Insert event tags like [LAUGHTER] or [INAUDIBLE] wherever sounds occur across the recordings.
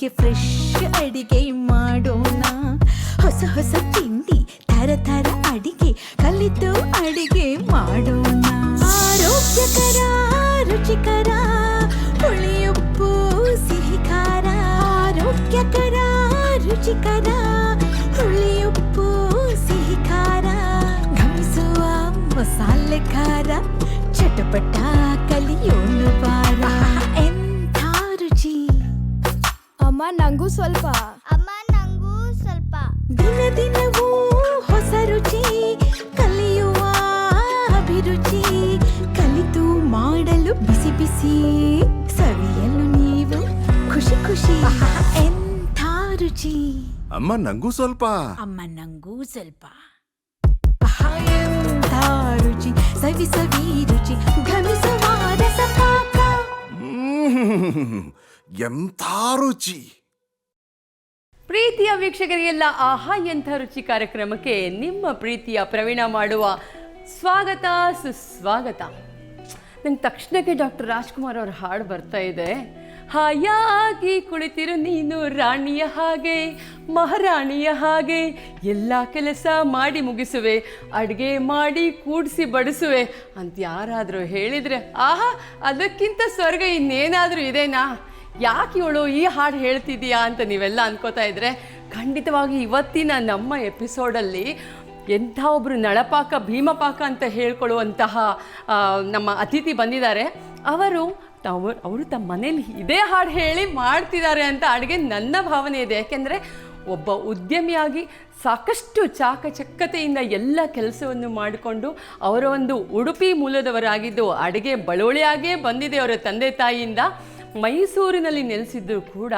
ಆರೋಗ್ಯಕ್ಕೆ ಫ್ರೆಶ್ ಅಡಿಗೆ ಮಾಡೋಣ. ಹೊಸ ಹೊಸ ತಿಂಡಿ ತರ ತರ ಅಡಿಗೆ, ಕಲಿತು ಅಡಿಗೆ ಮಾಡೋಣ. ಆರೋಗ್ಯಕರ, ರುಚಿಕರ, ಹುಳಿಯುಪ್ಪು ಸಿಹಿ ಖಾರ ಆರೋಗ್ಯಕರ, ರುಚಿಕರ, ಹುಳಿಯುಪ್ಪು ಸಿಹಿ ಖಾರ ಘಮಿಸುವ ಮಸಾಲೆ ಖಾರ, ಚಟಪಟ ಕಲಿಯೋಣ. ಸ್ವಲ್ಪ. ಅಮ್ಮ ನಂಗೂ ಸ್ವಲ್ಪ. ದಿನ ದಿನವೂ ಹೊಸ ರುಚಿ ಕಲಿಯುವ ಅಭಿರುಚಿ ಕಲಿತು ಮಾಡಲು ಬಿಸಿ ಬಿಸಿ ಸವಿಯಲು ನೀವು ಖುಷಿ ಖುಷಿ ಎಂಥ ರುಚಿ. ಅಮ್ಮ ನಂಗೂ ಸ್ವಲ್ಪ. ಅಮ್ಮ ನಂಗೂ ಸ್ವಲ್ಪ. ಎಂಥ ರುಚಿ ಸವಿ ಸವಿ ರುಚಿ ಘಮಿಸುವ ರಸಪಾಕ ಮ್ಮ್. ಎಂಥ ರುಚಿ. ಪ್ರೀತಿಯ ವೀಕ್ಷಕರಿಗೆಲ್ಲ ಆಹಾ, ಎಂಥ ರುಚಿ ಕಾರ್ಯಕ್ರಮಕ್ಕೆ ನಿಮ್ಮ ಪ್ರೀತಿಯ ಪ್ರವೀಣ ಮಾಡುವ ಸ್ವಾಗತ, ಸುಸ್ವಾಗತ. ನಂಗೆ ತಕ್ಷಣಕ್ಕೆ ಡಾಕ್ಟರ್ ರಾಜ್ಕುಮಾರ್ ಅವ್ರ ಹಾಡು ಬರ್ತಾ ಇದೆ. ಹಾಯಾಗಿ ಕುಳಿತಿರು ನೀನು ರಾಣಿಯ ಹಾಗೆ, ಮಹಾರಾಣಿಯ ಹಾಗೆ, ಎಲ್ಲ ಕೆಲಸ ಮಾಡಿ ಮುಗಿಸುವೆ, ಅಡುಗೆ ಮಾಡಿ ಕೂಡಿಸಿ ಬಡಿಸುವೆ ಅಂತ ಯಾರಾದರೂ ಹೇಳಿದರೆ, ಆಹಾ, ಅದಕ್ಕಿಂತ ಸ್ವರ್ಗ ಇನ್ನೇನಾದರೂ ಇದೆನಾ? ಯಾಕೆ ಇವಳು ಈ ಹಾಡು ಹೇಳ್ತಿದೀಯಾ ಅಂತ ನೀವೆಲ್ಲ ಅನ್ಕೋತಾ ಇದ್ರೆ, ಖಂಡಿತವಾಗಿ ಇವತ್ತಿನ ನಮ್ಮ ಎಪಿಸೋಡಲ್ಲಿ ಎಂಥ ಒಬ್ಬರು ನಳಪಾಕ, ಭೀಮಪಾಕ ಅಂತ ಹೇಳ್ಕೊಳ್ಳುವಂತಹ ನಮ್ಮ ಅತಿಥಿ ಬಂದಿದ್ದಾರೆ. ಅವರು ಅವರು ಅವರು ತಮ್ಮ ಮನೇಲಿ ಇದೇ ಹಾಡು ಹೇಳಿ ಮಾಡ್ತಿದ್ದಾರೆ ಅಂತ ಅಡುಗೆ ನನ್ನ ಭಾವನೆ ಇದೆ. ಯಾಕೆಂದರೆ ಒಬ್ಬ ಉದ್ಯಮಿಯಾಗಿ ಸಾಕಷ್ಟು ಚಾಕಚಕ್ಯತೆಯಿಂದ ಎಲ್ಲ ಕೆಲಸವನ್ನು ಮಾಡಿಕೊಂಡು ಅವರ ಒಂದು ಉಡುಪಿ ಮೂಲದವರಾಗಿದ್ದು ಅಡುಗೆ ಬಳುವಳಿಯಾಗೇ ಬಂದಿದೆ ಅವರ ತಂದೆ ತಾಯಿಯಿಂದ. ಮೈಸೂರಿನಲ್ಲಿ ನೆಲೆಸಿದ್ದರೂ ಕೂಡ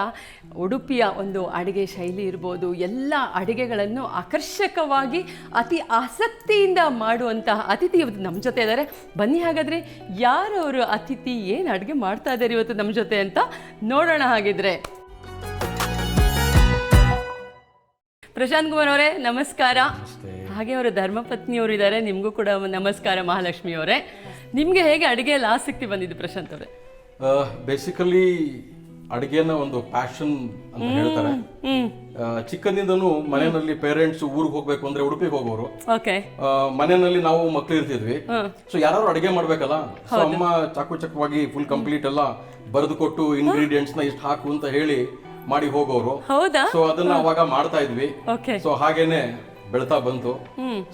ಉಡುಪಿಯ ಒಂದು ಅಡುಗೆ ಶೈಲಿ ಇರ್ಬೋದು. ಎಲ್ಲ ಅಡುಗೆಗಳನ್ನು ಆಕರ್ಷಕವಾಗಿ ಅತಿ ಆಸಕ್ತಿಯಿಂದ ಮಾಡುವಂತಹ ಅತಿಥಿ ಇವತ್ತು ನಮ್ಮ ಜೊತೆ ಇದ್ದಾರೆ. ಬನ್ನಿ ಹಾಗಾದರೆ ಯಾರು ಅವರು ಅತಿಥಿ ಏನು ಅಡುಗೆ ಮಾಡ್ತಾ ಇದ್ದಾರೆ ಇವತ್ತು ನಮ್ಮ ಜೊತೆ ಅಂತ ನೋಡೋಣ ಹಾಗಿದ್ರೆ. ಪ್ರಶಾಂತ್ ಕುಮಾರ್ ಅವರೇ ನಮಸ್ಕಾರ. ಹಾಗೆ ಅವರು ಧರ್ಮಪತ್ನಿಯವರು ಇದ್ದಾರೆ ನಿಮಗೂ ಕೂಡ ನಮಸ್ಕಾರ ಮಹಾಲಕ್ಷ್ಮಿ ಅವರೇ. ನಿಮಗೆ ಹೇಗೆ ಅಡುಗೆಯಲ್ಲಿ ಆಸಕ್ತಿ ಬಂದಿದ್ದು ಪ್ರಶಾಂತ್ ಅವರೇ? ಬೇಸಿಕಲಿ ಅಡುಗೆನ ಒಂದು ಪ್ಯಾಷನ್ ಅಂತ ಹೇಳ್ತಾರೆ. ಚಿಕ್ಕಂದಿಂದನು ಮನೆಯಲ್ಲಿ ಪೇರೆಂಟ್ಸ್ ಊರಿಗೆ ಹೋಗ್ಬೇಕು ಅಂದ್ರೆ ಉಡುಪಿಗೆ ಹೋಗೋರು. ಮನೆಯಲ್ಲಿ ನಾವು ಮಕ್ಳು ಇರ್ತಿದ್ವಿ. ಸೊ ಯಾರು ಅಡಿಗೆ ಮಾಡ್ಬೇಕಲ್ಲ? ಸೊ ಅಮ್ಮ ಚಾಕು ಚಕವಾಗಿ ಫುಲ್ ಕಂಪ್ಲೀಟ್ ಎಲ್ಲ ಬರೆದು ಕೊಟ್ಟು ಇಂಗ್ರೀಡಿಯೆಂಟ್ಸ್ನ ಇಷ್ಟು ಹಾಕು ಅಂತ ಹೇಳಿ ಮಾಡಿ ಹೋಗೋರು. ಸೊ ಅದನ್ನ ಅವಾಗ ಮಾಡ್ತಾ ಇದ್ವಿ. ಸೊ ಹಾಗೇನೆ ಬೆಳ್ತಾ ಬಂತು.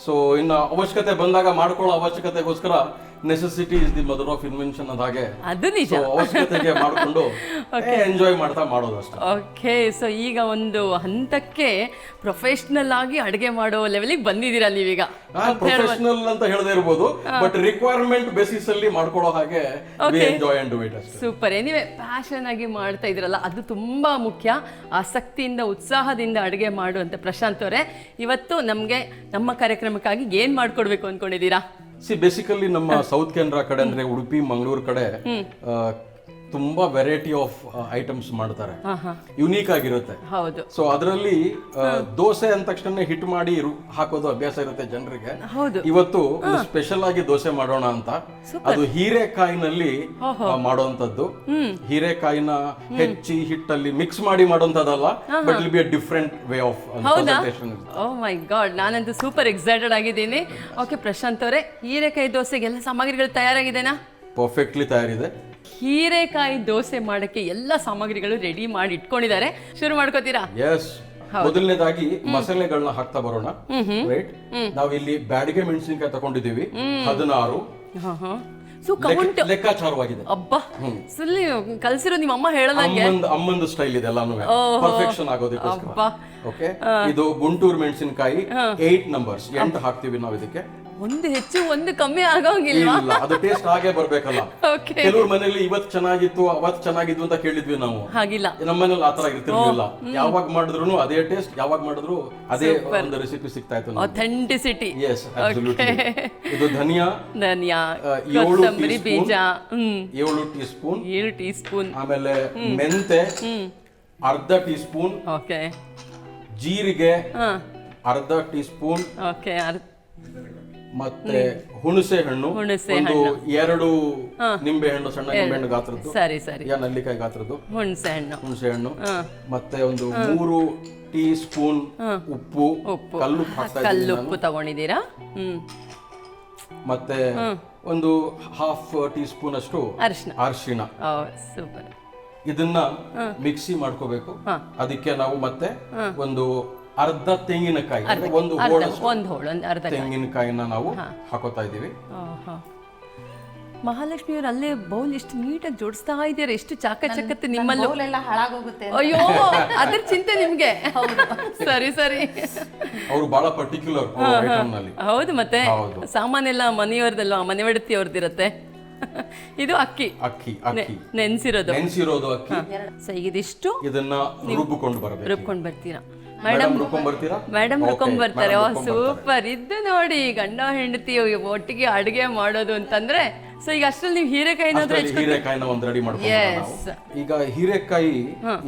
ಸೊ ಇನ್ನ ಅವಶ್ಯಕತೆ ಬಂದಾಗ ಮಾಡ್ಕೊಳ್ಳೋ ಅವಶ್ಯಕತೆಗೋಸ್ಕರ necessity is the mother of invention ಅದ ಹಾಗೆ. ಅದು ನಿಜ. ಸೊ ಅವಶ್ಯಕತೆಗೆ ಮಾಡ್ಕೊಂಡು [LAUGHS] ಎಂಜಾಯ್ ಮಾಡ್ತಾ ಮಾಡೋದು ಅಷ್ಟೇ. ಓಕೆ ಸೊ ಈಗ ಒಂದು ಹಂತಕ್ಕೆ ಪ್ರೊಫೆಷ್ನಲ್ ಆಗಿ ಅಡುಗೆ ಮಾಡೋ ಲೆವೆಲಿಗೆ ಬಂದಿದ್ದೀರಾ ನೀವೀಗ? ಪ್ರೊಫೆಷನಲ್ ಅಂತ ಹೇಳದೇ ಇರ್ಬೋದು ಬಟ್ ರಿಕ್ವೈರ್ಮೆಂಟ್ ಬೇಸಿಸ್ ಅಲ್ಲಿ ಮಾಡ್ಕೊಳ್ಳೋ ಹಾಗೆ we enjoy and do it ಅಷ್ಟೇ. ಸೂಪರ್ ಏನಿವೆ ಪ್ಯಾಷನ್ ಆಗಿ ಮಾಡ್ತಾ ಇದ್ರಲ್ಲ ಅದು ತುಂಬಾ ಮುಖ್ಯ. ಆಸಕ್ತಿಯಿಂದ ಉತ್ಸಾಹದಿಂದ ಅಡುಗೆ ಮಾಡುವಂತ ಪ್ರಶಾಂತ್ ಅವರೇ ಇವತ್ತು ನಮಗೆ ನಮ್ಮ ಕಾರ್ಯಕ್ರಮಕ್ಕಾಗಿ ಏನು ಮಾಡ್ಕೊಡ್ಬೇಕು ಅಂದ್ಕೊಂಡಿದ್ದೀರಾ ಸಿ ಬೇಸಿಕಲಿ ನಮ್ಮ ಸೌತ್ ಕೆನರಾ ಕಡೆ ಅಂದ್ರೆ ಉಡುಪಿ ಮಂಗಳೂರು ಕಡೆ ತುಂಬಾ ವೆರೈಟಿ ಆಫ್ ಐಟಮ್ಸ್ ಮಾಡ್ತಾರೆ. ಯುನೀಕ್ ಆಗಿರುತ್ತೆ. ಹೌದು. ಸೊ ಅದರಲ್ಲಿ ದೋಸೆ ಅಂದ ತಕ್ಷಣ ಹಿಟ್ ಮಾಡಿ ಹಾಕೋದು ಅಭ್ಯಾಸ ಇರುತ್ತೆ ಜನರಿಗೆ. ಇವತ್ತು ಸ್ಪೆಷಲ್ ಆಗಿ ದೋಸೆ ಮಾಡೋಣ ಅಂತ. ಅದು ಹೀರೆಕಾಯಿನಲ್ಲಿ ಮಾಡುವಂತದ್ದು ಹೀರೆಕಾಯಿನ ಹೆಚ್ಚಿ ಹಿಟ್ಟಲ್ಲಿ ಮಿಕ್ಸ್ ಮಾಡಿ ಮಾಡುವಂತದಲ್ಲ but will be a different way of oh my god ನಾನಂತೂ ಸೂಪರ್ ಎಕ್ಸೈಟೆಡ್ ಆಗಿದ್ದೀನಿ. ಓಕೆ ಪ್ರಶಾಂತ್ ಅವರೇ ಹೀರೆಕಾಯಿ ದೋಸೆಗೆ ಎಲ್ಲ ಸಾಮಗ್ರಿಗಳು ತಯಾರಾಗಿದೆನಾ? ಪರ್ಫೆಕ್ಟ್ಲಿ ತಯಾರಿದೆ. ಹೀರೆಕಾಯಿ ದೋಸೆ ಮಾಡಕ್ಕೆ ಎಲ್ಲ ಸಾಮಗ್ರಿಗಳು ರೆಡಿ ಮಾಡಿ ಇಟ್ಕೊಂಡಿದ್ದಾರೆ. ಶುರು ಮಾಡ್ಕೋತೀರಾ? ಎಸ್ ಮೊದಲನೇದಾಗಿ ಮಸಾಲೆಗಳನ್ನ ಹಾಕ್ತಾ ಬರೋಣ. ರೈಟ್ ನಾವು ಇಲ್ಲಿ ಬ್ಯಾಡಿಗೆ ಮೆಣಸಿನಕಾಯಿ ತಗೊಂಡಿದ್ದೀವಿ. ಹದಿನಾರು. ಸೊ ಕೌಂಟ್ ಲೆಕ್ಕಾಚಾರವಾಗಿದೆ. ಅಬ್ಬಾ. ಸುಲ್ಲಿ ಕಲ್ಸಿರೋ ನಿಮ್ಮ ಅಮ್ಮ ಹೇಳದಂಗೆ? ಅಮ್ಮಂದ್ ಸ್ಟೈಲ್ ಇದೆ ಎಲ್ಲಾನು. ಪರ್ಫೆಕ್ಷನ್ ಆಗೋದಕ್ಕೋಸ್ಕರ. ಓಕೆ ಇದು ಗುಂಟೂರು ಮೆಣಸಿನಕಾಯಿ ಏಟ್ ನಂಬರ್ಸ್ ಎಂಟು ಹಾಕ್ತೀವಿ ನಾವು ಇದಕ್ಕೆ. ಒಂದು ಹೆಚ್ಚು ಒಂದು ಕಮ್ಮಿ ಆಗೋಂಗಿಲ್ಲ ಇಲ್ಲ ಅದು ಟೇಸ್ಟ್ ಹಾಗೆ ಬರ್ಬೇಕಲ್ಲ. ಓಕೆ ಕೆಲವ್ರ ಮನೇಲಿ ಇವತ್ ಚೆನ್ನಾಗಿತ್ತು ಅವತ್ ಚೆನ್ನಾಗಿತ್ತು ಅಂತ ಕೇಳಿದ್ವಿ ನಾವು. ಹಾಗಿಲ್ಲ. ನಮ್ಮ ಮನೇಲಿ ಆತರ ಇರ್ತಿರ್ಲಿಲ್ಲ. ಯಾವಾಗ ಮಾಡಿದ್ರು ಅದೇ ಟೇಸ್ಟ್ ಯಾವಾಗ ಮಾಡಿದ್ರು ಅದೇ ಒಂದು ರೆಸಿಪಿ ಸಿಗ್ತಾ ಇತ್ತು ಅಥೆಂಟಿಸಿಟಿ ಎಸ್ ಅಬ್ಸಲ್ಯೂಟ್ಲಿ ಇದು ಧನಿಯಾ ಧನಿಯಾ ಕೊತ್ತಂಬರಿ ಬೀಜ ಏಳು ಟೀ ಸ್ಪೂನ್ ಏಳು ಟೀ ಸ್ಪೂನ್ ಆಮೇಲೆ ಮೆಂತೆ ಅರ್ಧ ಟೀ ಸ್ಪೂನ್ ಓಕೆ ಜೀರಿಗೆ ಅರ್ಧ ಟೀ ಸ್ಪೂನ್ ಓಕೆ ಮತ್ತೆ ಹುಣಸೆ ಹಣ್ಣು ಹುಣಸೆ ಒಂದು ಎರಡು ನಿಂಬೆ ಹಣ್ಣು ಸಣ್ಣ ನಿಂಬೆ ಹಣ್ಣು ಗಾತ್ರದ್ದು. ಸರಿ ಸರಿ. ಯಾ ನಲ್ಲಿಕಾಯಿ ಗಾತ್ರದ್ದು? ಹುಣಸೆ ಹಣ್ಣು ಹುಣಸೆ ಹಣ್ಣು ಮತ್ತೆ ಒಂದು ಮೂರು ಟೀ ಸ್ಪೂನ್ ಉಪ್ಪು ಉಪ್ಪು. ಕಲ್ಲು ಹಾಕ್ತಾ ಇದ್ದೀನಿ ಕಲ್ಲುಪ್ಪು ತಗೊಂಡಿದ್ದೀರಾ? ಹ್ಮ್. ಮತ್ತೆ ಒಂದು ಹಾಫ್ ಟೀ ಸ್ಪೂನ್ ಅಷ್ಟು ಅರಿಶಿನ. ಅರಿಶಿಣ ಓ ಸೂಪರ್ ಇದನ್ನ ಮಿಕ್ಸಿ ಮಾಡ್ಕೋಬೇಕು. ಅದಕ್ಕೆ ನಾವು ಮತ್ತೆ ಒಂದು ಅರ್ಧ ತೆಂಗಿನಕಾಯಿ ಅಂದ್ರೆ ಒಂದು ಅರ್ಧ ಹೋಳಷ್ಟು ಒಂದು ಹೋಳು ಒಂದು ಅರ್ಧ ತೆಂಗಿನಕಾಯಿನ ನಾವು ಹಾಕೋತಾ ಇದ್ದೀವಿ. ಆಹಾ. ಮಹಾಲಕ್ಷ್ಮಿ ಅವ್ರು ಅಲ್ಲೇ ಬೌಲ್ ಎಷ್ಟು ನೀಟಾಗಿ ಜೋಡಿಸ್ತಾ ಇದೀರ ಎಷ್ಟು ಚಾಕಚಕತ್ತೆ ನಿಮ್ಮಲ್ಲೂ. ಎಲ್ಲ ಹಾಳಾಗೋಗುತ್ತೆ ಅಯ್ಯೋ ಅದ್ರ ಚಿಂತೆ ನಿಮ್ಗೆ. ಸರಿ ಸರಿ. ಅವರು ಬಹಳ ಪರ್ಟಿಕ್ಯುಲರ್ ಐಟಮ್ನಲ್ಲಿ. ಹೌದು ಮತ್ತೆ ಹೌದು. ಸಾಮಾನೆಲ್ಲ ಮನೆಯವ್ರದಲ್ವಾ ಮನೆ ಒಡತಿ ಅವ್ರದ್ದಿರತ್ತೆ. ಇದು ಅಕ್ಕಿ. ಅಕ್ಕಿ ಅಕ್ಕಿ. ನೆನ್ಸಿರೋದು. ನೆನೆಸಿರೋದು ಅಕ್ಕಿ. ಸೊ ಇದಿಷ್ಟು ಇದನ್ನ ರುಬ್ಬಿಕೊಂಡು ಬರಬೇಕು. ರುಬ್ಕೊಂಡ್ ಬರ್ತೀರಾ. ಮೇಡಮ್ ಮೇಡಮ್ ಓ ಬರ್ತಾರೆ. ಸೂಪರ್. ಇದ್ದು ನೋಡಿ ಗಂಡ ಹೆಂಡತಿ ಒಟ್ಟಿಗೆ ಅಡುಗೆ ಮಾಡೋದು ಅಂತಂದ್ರೆ ಸೊ ಈಗ ಅಷ್ಟರಲ್ಲಿ ನೀವು ಹೀರೆಕಾಯಿ ಏನಾದ್ರು ಅಷ್ಟ್ರಲ್ಲಿ ಹೀರೆಕಾಯಿನ ಒಂದ್ ರೆಡಿ ಮಾಡ್ಕೊಂಡು ಈಗ ಹೀರೆಕಾಯಿ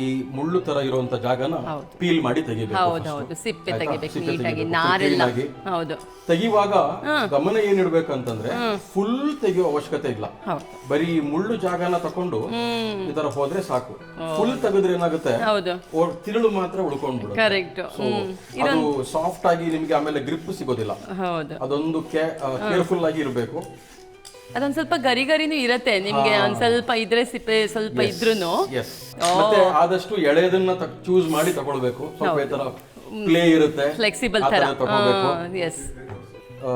ಈ ಮುಳ್ಳು ತರ ಇರುವಂತ ಜಾಗನ ಪೀಲ್ ಮಾಡಿ ತೆಗಿಬೇಕು ಹೌದು ಹೌದು. ಸಿಪ್ಪೆ? ತೆಗಿಬೇಕು ನೀಟಾಗಿ ನಾರೆಲ್ಲ. ಹೌದು. ತೆಗಿವಾಗ ಗಮನ ಏನ್ ಇಡ್ಬೇಕಂತಂದ್ರೆ ಫುಲ್ ತೆಗಿಯೋ ಅವಶ್ಯಕತೆ ಇಲ್ಲ. ಬರೀ ಮುಳ್ಳು ಜಾಗನ ತಕೊಂಡು ಈ ತರ ಹೋದ್ರೆ ಸಾಕು. ಫುಲ್ ತೆಗೆದ್ರೆ ಏನಾಗುತ್ತೆ? ತಿರುಳು ಮಾತ್ರ ಉಳ್ಕೊಂಡು ಕರೆಕ್ಟ್ ಅದು ಸಾಫ್ಟ್ ಆಗಿ ನಿಮ್ಗೆ ಆಮೇಲೆ ಗ್ರಿಪ್ ಸಿಗೋದಿಲ್ಲ. ಅದೊಂದು ಕೇರ್ಫುಲ್ ಆಗಿ ಇರಬೇಕು. ಅದೊಂದ್ ಸ್ವಲ್ಪ ಗರಿ ಗರಿನೂ ಇರತ್ತೆ ನಿಮ್ಗೆ ಒಂದ್ ಸ್ವಲ್ಪ ಇದ್ರೆ ಸಿಪ್ಪೆ ಸ್ವಲ್ಪ ಇದ್ರೂನು. ಎಸ್ ಮತ್ತೆ ಆದಷ್ಟು ಎಳೆದನ್ನ ಚೂಸ್ ಮಾಡಿ ತಗೊಳ್ಬೇಕು. ಸ್ವಲ್ಪ ಈ ತರ ಪ್ಲೇ ಇರುತ್ತೆ. ಫ್ಲೆಕ್ಸಿಬಲ್ ಆ ತರ. ತರ ತಗೊಳ್ಬೇಕು. ಎಸ್ ಆ,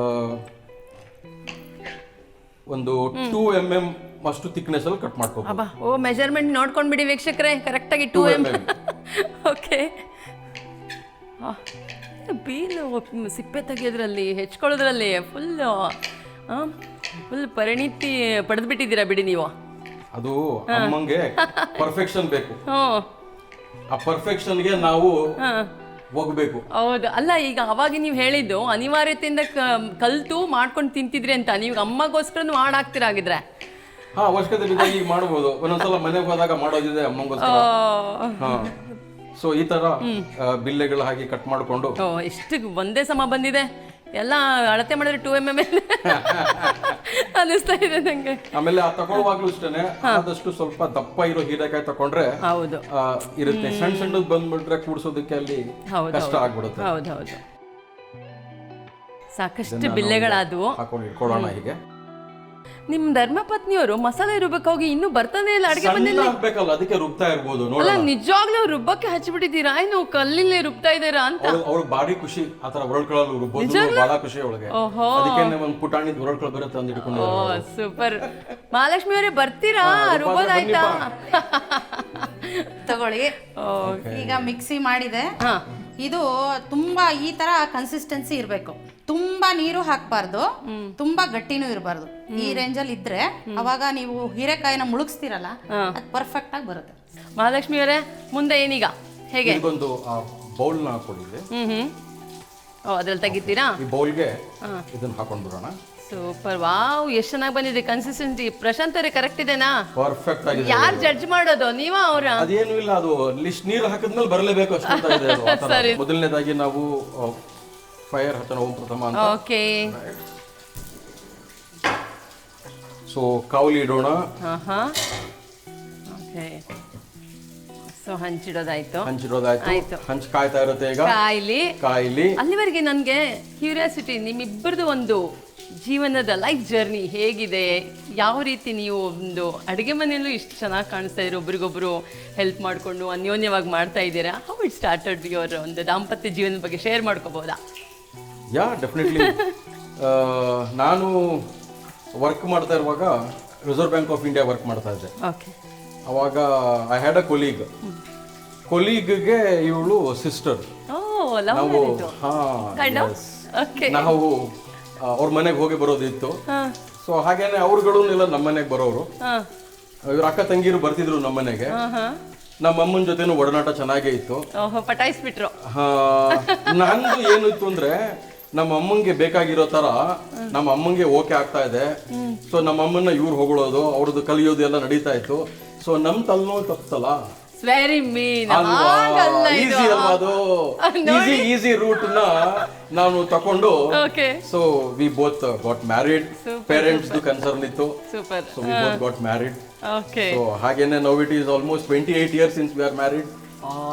ಒಂದು ಟೂ ಎಂ ಎಂ ಅಷ್ಟು ಥಿಕ್ನೆಸ್ ಅಲ್ಲಿ ಕಟ್ ಮಾಡ್ಕೋಬೇಕು ಅಬ್ಬಾ ಓ ಮೆಜರ್ಮೆಂಟ್ ನೋಡ್ಕೊಂಡ್ಬಿಡಿ ವೀಕ್ಷಕರೇ. ಕರೆಕ್ಟಾಗಿ ಟೂ ಎಂ ಓಕೆ ಬೀನು ಸಿಪ್ಪೆ ತೆಗೆಯೋದ್ರಲ್ಲಿ ಹೆಚ್ಕೊಳ್ಳೋದ್ರಲ್ಲಿ ಫುಲ್ಲು ಫುಲ್ ಪರಿಣಿತಿ ಪಡೆದ್ಬಿಟ್ಟಿದ್ದೀರಾ ಬಿಡಿ ನೀವು. ಅದು ಅಮ್ಮಂಗೆ ಪರ್ಫೆಕ್ಷನ್ ಬೇಕು. [LAUGHS] ಹ್ಞೂ ಆ ಪರ್ಫೆಕ್ಷನ್ಗೆ ನಾವು ಹೋಗ್ಬೇಕು. ಹೌದು. ಅಲ್ಲ ಈಗ ಅವಾಗ ನೀವು ಹೇಳಿದ್ದು ಅನಿವಾರ್ಯತೆಯಿಂದ ಕಲ್ತು ಮಾಡ್ಕೊಂಡು ತಿಂತಿದ್ರಿ ಅಂತ. ನೀವು ಅಮ್ಮಗೋಸ್ಕರ ಆಗಿದ್ರೆ ಹಾ ಅವಶ್ಯಕತೆ ಈಗ ಮಾಡ್ಬೋದು. ಒಂದೊಂದ್ಸಲ ಮನೆಗೆ ಹೋದಾಗ ಮಾಡೋದಿದೆ ಅಮ್ಮಂಗೋಸ್ಕರ. ಹಾ. ಸೊ ಈ ತರ ಬಿಲ್ಲೆಗಳು ಹಾಗೆ ಕಟ್ ಮಾಡಿಕೊಂಡು ಎಷ್ಟು ಒಂದೇ ಸಮ ಬಂದಿದೆ. ಎಲ್ಲ ಅಳತೆ ಮಾಡಿದ್ರೆ ಟೂ ಎಂ ಎಂ ಎಲ್ ಅನ್ನಿಸ್ತಾ ಇದೆ ನಂಗೆ. ಆಮೇಲೆ ಆ ತಗೊಳ್ಳುವಾಗ್ಲೂ ಅಷ್ಟೇನೆ ಆದಷ್ಟು ಸ್ವಲ್ಪ ದಪ್ಪ ಇರೋ ಹೀರೆಕಾಯಿ ತಕೊಂಡ್ರೆ ಹೌದು. ಇರುತ್ತೆ. ಸಣ್ಣ ಸಣ್ಣದ್ ಬಂದ್ಬಿಟ್ರೆ ಕೂಡ್ಸೋದಕ್ಕೆ ಅಲ್ಲಿ ಕಷ್ಟ ಆಗ್ಬಿಡುತ್ತೆ. ಹೌದು ಹೌದು. ಸಾಕಷ್ಟು ಬಿಲ್ಲೆಗಳಾದವು. ಹಾಕೊಂಡು ಇಟ್ಕೊಳ್ಳೋಣ ಹೀಗೆ. ನಿಮ್ ಧರ್ಮಪತ್ನಿಯವರು ಮಸಾಲೆ ರುಬ್ಬಕ್ಕೋಗಿ ಇನ್ನೂ ಬರ್ತಾನೆ ಇಲ್ಲ ಅಡಿಗೆ ಮನೆಯಲ್ಲಿ. ಅದಕ್ಕೆ ರುಬ್ತಾ ಇರ್ಬೋದು ಅಲ್ಲ ನೋಡೋಣ ನಿಜವಾಗ್ಲೂ ರುಬ್ಬಕ್ಕೆ ಹಚ್ಚಿಬಿಟ್ಟಿದ್ದೀರಾ? ಏನು ಕಲ್ಲಿಲ್ಲೇ ರುಬ್ತಾ ಇದ್ದೀರಾ ಅಂತ? ಅವ್ರ ಬಾಡಿ ಖುಷಿ ಆತರ ಹೊರಳ್ಕೊಳ್ಳಲು ರುಬ್ಬೋದು ಬಹಳ ಖುಷಿ ಅವಳಿಗೆ. ಓಹೋ. ಅದಕ್ಕೆ ಒಂದು ಪುಟಾಣಿ ಹೊರಡ್ಕೊಳ್ಳ ಬರುತ್ತೆ ಅಂದ್ ಇಟ್ಕೊಂಡು ಓ ಸೂಪರ್. ಮಹಾಲಕ್ಷ್ಮಿ ಅವರೇ ಬರ್ತೀರಾ? ರುಬ್ಬೋದಾಯ್ತಾ? ತಗೊಳ್ಳಿ. [LAUGHS] ಈಗ ಮಿಕ್ಸಿ ಮಾಡಿದೆ. ಹಾ. ಇದು ತುಂಬಾ ಈ ತರ ಕನ್ಸಿಸ್ಟೆನ್ಸಿ ಇರಬೇಕು. ತುಂಬಾ ನೀರು ಹಾಕ್ಬಾರ್ದು. ತುಂಬಾ ಗಟ್ಟಿನೂ ಇರಬಾರ್ದು. ಈ ರೇಂಜಲ್ಲಿ ಇದ್ರೆ ಅವಾಗ ನೀವು ಹೀರೆಕಾಯಿನ ಮುಳುಗಿಸ್ತೀರಲ್ಲ ಅದು ಪರ್ಫೆಕ್ಟ್ ಆಗಿ ಬರುತ್ತೆ. ಮಹಾಲಕ್ಷ್ಮಿ ಅವರೇ ಮುಂದೆ ಏನೀಗ? ಹೇಗೆ? ಒಂದು ಬೌಲ್ನ ಹಾಕೊಂಡಿದ್ದೆ ಹ್ಮ್ ಹ್ಮ್. ಓ ಅದ್ರಲ್ಲಿ ತೆಗಿತೀರಾ? ಈ ಬೌಲ್ಗೆ ಇದನ್ನ ಹಾಕೊಂಡ್ ಬಿಡೋಣ ಸೂಪರ್ ವಾವ್ ಎಷ್ಟು ಚೆನ್ನಾಗಿ ಬಂದಿದೆ ಕನ್ಸಿಸ್ಟೆನ್ಸಿ ಪ್ರಶಾಂತ್ ಅವರೇ ಕರೆಕ್ಟ್ ಇದೆನಾ? ಪರ್ಫೆಕ್ಟ್ ಆಗಿದೆ. ಯಾರು ಜಡ್ಜ್ ಮಾಡೋದು? ನೀವ ಅವರ? ಅದೇನು ಇಲ್ಲ ಅದು ಲಿಸ್ಟ್ ನೀರು ಹಾಕಿದ್ಮೇಲೆ ಬರಲೇಬೇಕು ಅಷ್ಟೇ ಅಂತ ಇದೆ ಅದು ಆ ಥರ. ಸರಿ. ಮೊದಲನೇದಾಗಿ ನಾವು ಫೈರ್ ಹಚ್ಚೋಣ ಓಂ ಪ್ರಥಮ ಅಂತ. ಓಕೆ. ಸೊ ಕಾವಲಿ ಇಡೋಣ ಹಾ ಹಾ ಓಕೆ. ಸೊ ಹಂಚಿಡೋದಾಯ್ತು. ಹಂಚಿರೋದಾಯ್ತು ಆಯ್ತು. ಹಂಚ್ ಕಾಯ್ತಾ ಇರುತ್ತೆ ಈಗ. ಕಾಯಿಲಿ. ಕಾಯಿಲಿ. ಅಲ್ಲಿವರೆಗೆ ನನಗೆ ಕ್ಯೂರಿಯಾಸಿಟಿ ನಿಮ್ಮಿಬ್ಬರದು ಒಂದು ಜೀವನದ ಲೈಫ್ ಜರ್ನಿ ಹೇಗಿದೆ? ಯಾವ ರೀತಿ ನೀವು ಒಂದು ಅಡುಗೆ ಮನೆಯಲ್ಲೂ ಇಷ್ಟು ಚೆನ್ನಾಗಿ ಕಾಣಿಸ್ತಾ ಇದ್ದೀರಿ ಒಬ್ರಿಗೊಬ್ರು ಹೆಲ್ಪ್ ಮಾಡಿಕೊಂಡು ಅನ್ಯೋನ್ಯವಾಗಿ ಮಾಡ್ತಾ ಇದ್ದೀರಾ? ಹೌ ಇಟ್ ಸ್ಟಾರ್ಟೆಡ್ ಯುವರ್ ಒಂದು ದಾಂಪತ್ಯ ಜೀವನದ ಬಗ್ಗೆ ಶೇರ್ ಮಾಡ್ಕೋಬೋದಾ? ಯಾ ಡೆಫಿನೆಟ್ಲಿ ನಾನು ವರ್ಕ್ ಮಾಡ್ತಾ ಇರುವಾಗ Reserve Bank of India work ಮಾಡ್ತಾ ಇದ್ದೆ. ಓಕೆ ಅವಾಗ ಐ ಹ್ಯಾಡ್ ಅ ಕೊಲೀಗ್ ಕೊಲೀಗ್ಗೆ ಇವಳು ಸಿಸ್ಟರ್ ಲವ್ ನಾವು ಹಾ? ನಾವು ಅವ್ರ ಮನೆಗೆ ಹೋಗಿ ಬರೋದಿತ್ತು. ಸೊ ಹಾಗೇನೆ ಅವ್ರುಗಳು ಇಲ್ಲ ನಮ್ಮ ಮನೆಗೆ ಬರೋರು. ಇವ್ರ ಅಕ್ಕ ತಂಗಿರು ಬರ್ತಿದ್ರು ನಮ್ಮ ಮನೆಗೆ. ನಮ್ಮ ಅಮ್ಮನ ಜೊತೆನೂ ಒಡನಾಟ ಚೆನ್ನಾಗೇ ಇತ್ತು. ಪಟಾಯಿಸ್ಬಿಟ್ರು. ನಂದು ಏನು ಇತ್ತು ಅಂದ್ರೆ ನಮ್ಮ ಅಮ್ಮಂಗೆ ಬೇಕಾಗಿರೋ ತರ ನಮ್ಮ ಅಮ್ಮಂಗೆ ಓಕೆ ಆಗ್ತಾ ಇದೆ. ಸೊ ನಮ್ಮ ಅಮ್ಮನ್ನ ಇವ್ರು ಹೊಗಳೋದು ಅವ್ರದ್ದು ಕಲಿಯೋದು ಎಲ್ಲ ನಡೀತಾ ಇತ್ತು. ಸೊ ನಮ್ ತಲೆನೋವು ತಪ್ತಲ್ಲ? ವೆರಿ ಮೀನ್ ಆಗಲ್ಲ ಇದು. ಈಸಿ ಅಲ್ವಾ ಅದು? ಈಸಿ ಈಸಿ ರೂಟ್ನ ನಾನು ತಕೊಂಡು. Okay so we both got married parents concern ಇತ್ತು. Super so we both got married okay so ಹಾಗೇನೆ now it is almost twenty eight years since we are married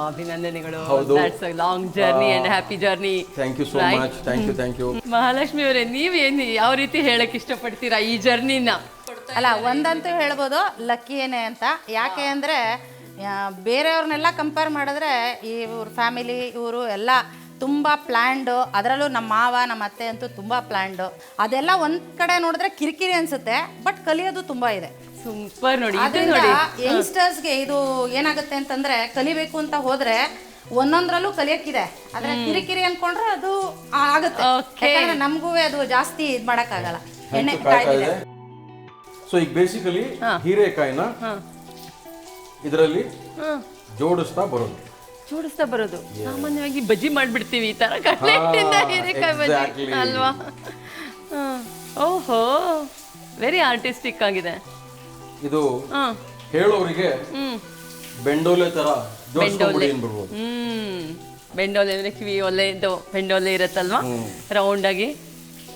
ಅಭಿನಂದನೆಗಳು. ಹೌದು. That's long journey and happy journey thank you so much thank you thank you Mahalakshmi ಅವರೇ ನೀವೇನು ಯಾವ ರೀತಿ ಹೇಳಕ್ ಇಷ್ಟಪಡ್ತೀರಾ ಈ ಜರ್ನಿನ ಅಲ್ಲ ಒಂದಂತೂ ಹೇಳ್ಬೋದು ಲಕ್ಕಿಯೇನೆ ಅಂತ. ಯಾಕೆ ಅಂದರೆ ಬೇರೆಯವ್ರನ್ನೆಲ್ಲ ಕಂಪೇರ್ ಮಾಡಿದ್ರೆ ಇವ್ರ ಫ್ಯಾಮಿಲಿ ಇವರು ಎಲ್ಲ ತುಂಬ ಪ್ಲ್ಯಾಂಡು ಅದರಲ್ಲೂ ನಮ್ಮ ಮಾವ ನಮ್ಮ ಅತ್ತೆ ಅಂತೂ ತುಂಬ ಪ್ಲ್ಯಾಂಡು ಅದೆಲ್ಲ ಒಂದು ಕಡೆ ನೋಡಿದ್ರೆ ಕಿರಿಕಿರಿ ಅನಿಸುತ್ತೆ ಬಟ್ ಕಲಿಯೋದು ತುಂಬ ಇದೆ. ಸೂಪರ್ ನೋಡಿ ಅದರಿಂದ ಯಂಗ್ಸ್ಟರ್ಸ್ಗೆ ಇದು ಏನಾಗುತ್ತೆ ಅಂತಂದ್ರೆ ಕಲಿಬೇಕು ಅಂತ ಹೋದರೆ ಒಂದೊಂದ್ರಲ್ಲೂ ಕಲಿಯಕ್ಕಿದೆ. ಆದರೆ ಕಿರಿಕಿರಿ ಅನ್ಕೊಂಡ್ರೆ ಅದು ಆಗುತ್ತೆ. ಯಾಕಂದ್ರೆ ನಮಗೂ ಅದು ಜಾಸ್ತಿ ಇದು ಮಾಡೋಕ್ಕಾಗಲ್ಲ. ಎಣ್ಣೆ ಸೊ ಈಗ ಬೇಸಿಕಲಿ ಹೀರೆಕಾಯಿನ ಇದರಲ್ಲಿ ಜೋಡಿಸ್ತಾ ಬರೋದು. ಜೋಡಿಸ್ತಾ ಬರೋದು. ಸಾಮಾನ್ಯವಾಗಿ ಬಜ್ಜಿ ಮಾಡ್ಬಿಡ್ತೀವಿ ಈ ತರ ಕಟ್ಲೆಟ್ಟಿಂದ ಹೀರೆಕಾಯಿ ಬಜ್ಜಿ. exactly. ಅಲ್ವಾ. ಓಹೋ ವೆರಿ ಆರ್ಟಿಸ್ಟಿಕ್ ಆಗಿದೆ. ಇದು ಹಾ. ಹೇಳೋರಿಗೆ ಹ್ಮ್. ಬೆಂಡೋಲೆ ತರ ಜೋಡಿಸ್ಕೊಂಡ್ಬಿಡಿ ಬೆಂಡೋಲೆ. ಅನ್ಬಿಡ್ಬೋದು ಹ್ಮ್. ಬೆಂಡೋಲೆ ಅಂದ್ರೆ ಕಿವಿ ಒಲೆದು ಬೆಂಡೋಲೆ ಇರತ್ತಲ್ವಾ? ರೌಂಡ್ ಆಗಿ.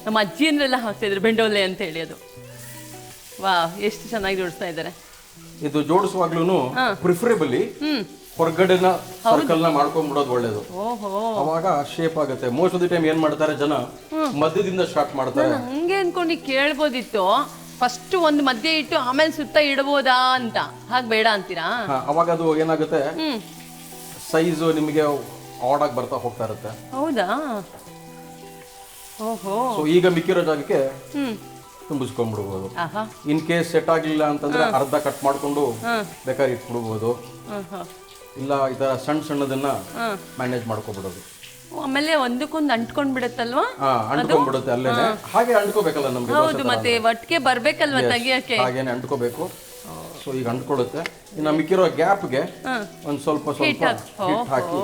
ನಮ್ಮ ಅಜ್ಜಿಯನ್ನೆಲ್ಲ ಹಾಕ್ತಿದ್ರು ಬೆಂಡೋಲೆ ಅಂತ ಹೇಳಿ ಅದು. ವಾ ಎಷ್ಟು ಚೆನ್ನಾಗಿ ಜೋಡಿಸ್ತಾ ಇದ್ದಾರೆ. ಇದು ಜೋಡಿಸುವಾಗ್ಲೂ ಪ್ರಿಫರೇಬಲಿ ಹೊರಗಡೆನ ಸರ್ಕಲ್ನ ಮಾಡ್ಕೊಂಡ್ಬಿಡೋದು ಒಳ್ಳೇದು. ಅವಾಗ ಶೇಪ್ ಆಗುತ್ತೆ. ಮೋಸ್ಟ್ ಆಫ್ ದಿ ಟೈಮ್ ಏನ್ ಮಾಡ್ತಾರೆ ಜನ? ಮಧ್ಯದಿಂದ ಸ್ಟಾರ್ಟ್ ಮಾಡ್ತಾರೆ. ಹಂಗೆ ಅನ್ಕೊಂಡು ಕೇಳ್ಬೋದಿತ್ತು. ಫಸ್ಟ್ ಒಂದು ಮಧ್ಯೆ ಇಟ್ಟು ಆಮೇಲೆ ಸುತ್ತ ಇಡಬಹುದಾ ಅಂತ. ಹಾಗೆ ಬೇಡ ಅಂತೀರಾ? ಅವಾಗ ಅದು ಏನಾಗುತ್ತೆ? ಸೈಜ್ ನಿಮಗೆ ಆಡ್ ಆಗಿ ಬರ್ತಾ ಹೋಗ್ತಾ ಇರುತ್ತೆ. ಹೌದಾ? ಓಹೋ. ಸೊ ಈಗ ಮಿಕ್ಕಿರೋ ಜಾಗಕ್ಕೆ ತುಂಬಿಸ್ಕೊಂಡ್ಬಿಡ್ಬೋದು. ಇನ್ ಕೇಸ್ ಸೆಟ್ ಆಗಲಿಲ್ಲ ಅಂತಂದ್ರೆ ಅರ್ಧ ಕಟ್ ಮಾಡ್ಕೊಂಡು ಬೇಕಾದ್ರೆ ಇಟ್ಬಿಡ್ಬೋದು. ಇಲ್ಲ ಈ ತರ ಸಣ್ಣ ಸಣ್ಣದನ್ನ ಮ್ಯಾನೇಜ್ ಮಾಡ್ಕೊಬಿಡೋದು. ಆಮೇಲೆ ಒಂದಕ್ಕೊಂದು ಅಂಟ್ಕೊಂಡ್ ಬಿಡತ್ತಲ್ವಾ ಅಂಟ್ಕೊಂಡ್ಬಿಡುತ್ತೆ ಅಲ್ಲೇ ಹಾಗೆ ಅಂಟ್ಕೋಬೇಕಲ್ಲ ನಮ್ಗೆ ಹೌದು ಮತ್ತೆ ಒಟ್ಟಿಗೆ ಬರ್ಬೇಕಲ್ವಾ ತೆಗಿಯಕ್ಕೆ? ಹಾಗೇನೆ ಅಂಟ್ಕೋಬೇಕು. ಸೊ ಈಗ ಅಂಟ್ಕೊಳ್ಳುತ್ತೆ. ಇನ್ನು ಮಿಕ್ಕಿರೋ ಗ್ಯಾಪ್ಗೆ ಒಂದು ಸ್ವಲ್ಪ ಸ್ವಲ್ಪ ಹಿಟ್ ಹಾಕಿ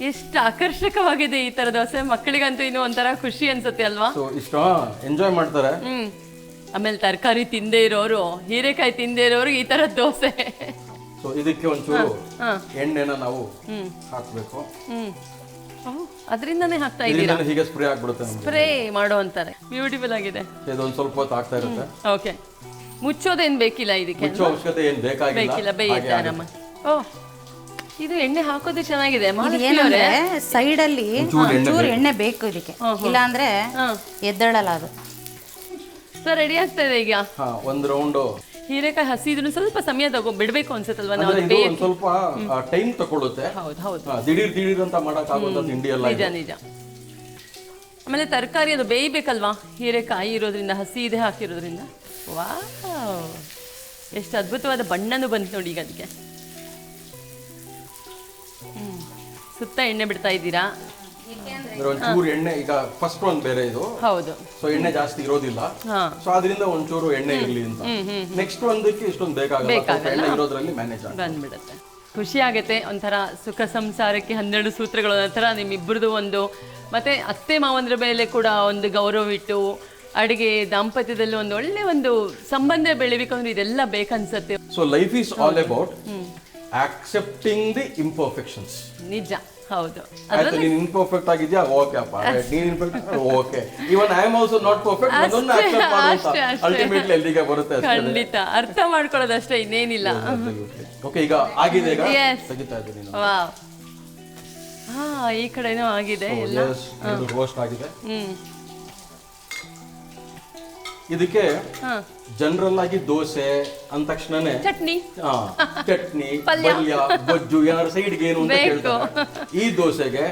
ಎಷ್ಟು ಆಕರ್ಷಕವಾಗಿದೆ ಈ ತರ ದೋಸೆ ಮಕ್ಕಳಿಗಂತೂ ಇನ್ನು ಒಂಥರ ಖುಷಿ ಅನ್ಸುತ್ತೆ ಅಲ್ವಾ? ಸೊ ಇಷ್ಟ ಎಂಜಾಯ್ ಮಾಡ್ತಾರೆ. ಹ್ಮ್. ಆಮೇಲೆ ತರಕಾರಿ ತಿಂದೇ ಇರೋರು ಹೀರೆಕಾಯಿ ತಿಂದೇ ಇರೋರು ಈ ತರ ದೋಸೆ. ಸೊ ಇದಕ್ಕೆ ಒಂಚೂರು ಎಣ್ಣೆನ ನಾವು ಹಾಕ್ಬೇಕು. ಹ್ಮ್. ಅದರಿಂದನೇ ಹಾಕ್ತಾ ಇದ್ದೀರಾ? ಇದರಿಂದ ಹೀಗೆ ಸ್ಪ್ರೇ ಆಗ್ಬಿಡುತ್ತೆ ನಮ್ಗೆ. ಸ್ಪ್ರೇ ಮಾಡೋ ಅಂತಾರೆ. ಬ್ಯೂಟಿಫುಲ್ ಆಗಿದೆ. ಇದೊಂದು ಸ್ವಲ್ಪ ಹೊತ್ತು ಆಗ್ತಾ ಇರುತ್ತೆ. ಓಕೆ. ಮುಚ್ಚೋದೇನ್ ಬೇಕಿಲ್ಲ ಇದಕ್ಕೆ ಮುಚ್ಚೋ ಅವಶ್ಯಕತೆ ಏನ್ ಬೇಕಿಲ್ಲ ಬೇಕಾಗಿಲ್ಲ ಬೇಯುತ್ತೆ ಆರಾಮ ಓ ಇದು ಎಣ್ಣೆ ಹಾಕೋದು ಚೆನ್ನಾಗಿದೆ. ಏನಂದ್ರೆ ಸೈಡ್ ಅಲ್ಲಿ ಚೂರು ಎಣ್ಣೆ ಬೇಕು. ಇದಕ್ಕೆ. ಇಲ್ಲ ಅಂದ್ರೆ ಎದ್ದಳಲ್ಲ ಅದು. ಸೊ ರೆಡಿ ಆಗ್ತಾ ಇದೆ ಈಗ? ಒಂದು ಒಂದ್ ರೌಂಡ್ ಹೀರೆಕಾಯಿ ಹಸಿ ಇದನ್ನು ಸ್ವಲ್ಪ ಸಮಯ ತಗೋ ಬಿಡ್ಬೇಕು ಅನ್ಸುತ್ತಲ್ವಾ ನಾವು ಸ್ವಲ್ಪ ಟೈಮ್ ತಗೊಳುತ್ತೆ. ಹೌದು ಹೌದು. ದಿಢೀರ್ ದಿಢೀರ್ ಅಂತ ಮಾಡಕ್ ತಿಂಡಿ ನಿಜ ನಿಜ. ಆಮೇಲೆ ತರಕಾರಿ ಅದು ಬೇಯಬೇಕಲ್ವಾ? ಹೀರೆಕಾಯಿ ಇರೋದ್ರಿಂದ ಹಸಿ ಇದೆ ಹಾಕಿರೋದ್ರಿಂದ. ವಾ ಎಷ್ಟು ಅದ್ಭುತವಾದ ಬಣ್ಣನೂ ಬಂತು ನೋಡಿ ಈಗ ಅದಕ್ಕೆ ಸುತ್ತ ಎಣ್ಣೆ ಬಿಡ್ತಾ ಇದ್ದೀರಾ? ಅಂದ್ರೆ ಒಂಚೂರು ಎಣ್ಣೆ ಈಗ ಫಸ್ಟ್ ಒಂದು ಬೇರೆ ಇದು. ಹೌದು. ಸೊ ಎಣ್ಣೆ ಜಾಸ್ತಿ ಇರೋದಿಲ್ಲ. ಸೊ ಅದರಿಂದ ಒಂಚೂರು ಎಣ್ಣೆ ಇರಲಿ ಅಂತ. ನೆಕ್ಸ್ಟ್ ಒಂದಕ್ಕೆ ಇಷ್ಟೊಂದು ಬೇಕಾಗಲ್ಲ. ಎಣ್ಣೆ ಇರೋದ್ರಲ್ಲಿ ಮ್ಯಾನೇಜ್ ಬಂದ್ಬಿಡುತ್ತೆ. ಖುಷಿ ಆಗುತ್ತೆ. ಒಂಥರ ಸುಖ ಸಂಸಾರಕ್ಕೆ ಹನ್ನೆರಡು ಸೂತ್ರಗಳು ಒಂಥರ ನಿಮ್ಮಿಬ್ಬರದು ಒಂದು. ಮತ್ತೆ ಅತ್ತೆ ಮಾವಂದ್ರ ಮೇಲೆ ಕೂಡ ಒಂದು ಗೌರವ ಇಟ್ಟು ಅಡಿಗೆ ದಾಂಪತ್ಯದಲ್ಲಿ ಒಂದು ಒಳ್ಳೆ ಒಂದು ಸಂಬಂಧ ಬೆಳಿಬೇಕಂದ್ರೆ ಇದೆಲ್ಲ ಬೇಕನ್ಸತ್ತೆ. So life is all about accepting the imperfections ನಿಜ ಹೌದು. ಆಯ್ತು ನೀನ್ ಇನ್ಪರ್ಫೆಕ್ಟ್ ಆಗಿದ್ಯಾ? ಓಕೆ ಅಪ್ಪ. ನೀನು imperfect okay even I am also not perfect ಅದನ್ನ ಅಕ್ಸೆಪ್ಟ್ ಅಷ್ಟೇ. ಅಲ್ಟಿಮೇಟ್ಲಿ ಎಲ್ಲಿಗೆ ಬರುತ್ತೆ ಅಷ್ಟೇ. ಖಂಡಿತ. ಅರ್ಥ ಮಾಡ್ಕೊಳ್ಳೋದು ಅಷ್ಟೇ ಇನ್ನೇನಿಲ್ಲ ಓಕೆ ಈಗ ಆಗಿದೆ ಈಗ. ತೆಗಿತಾ ಇದ್ದೀನಿ ನಾನು. ವಾವ್. ಹಾ ಈ ಕಡೆನೂ ಆಗಿದೆ ಎಲ್ಲ. ಇದು ರೋಸ್ಟ್ ಆಗಿದೆ. ಹ್ಮ್. ಇದಕ್ಕೆ ಹಾ. ಜನರಲ್ ಆಗಿ ದೋಸೆ ಅಂದ ತಕ್ಷಣನೇ ಚಟ್ನಿ. ಆ, ಚಟ್ನಿ [LAUGHS] ಪಲ್ಯ. ಪಲ್ಯ ಗೊಜ್ಜು ಏನಾದ್ರು ಸೈಡ್ಗೆ ಏನು ಅಂತ ಬೇಕು. ಕೇಳ್ತಾರೆ. ಈ ದೋಸೆಗೆ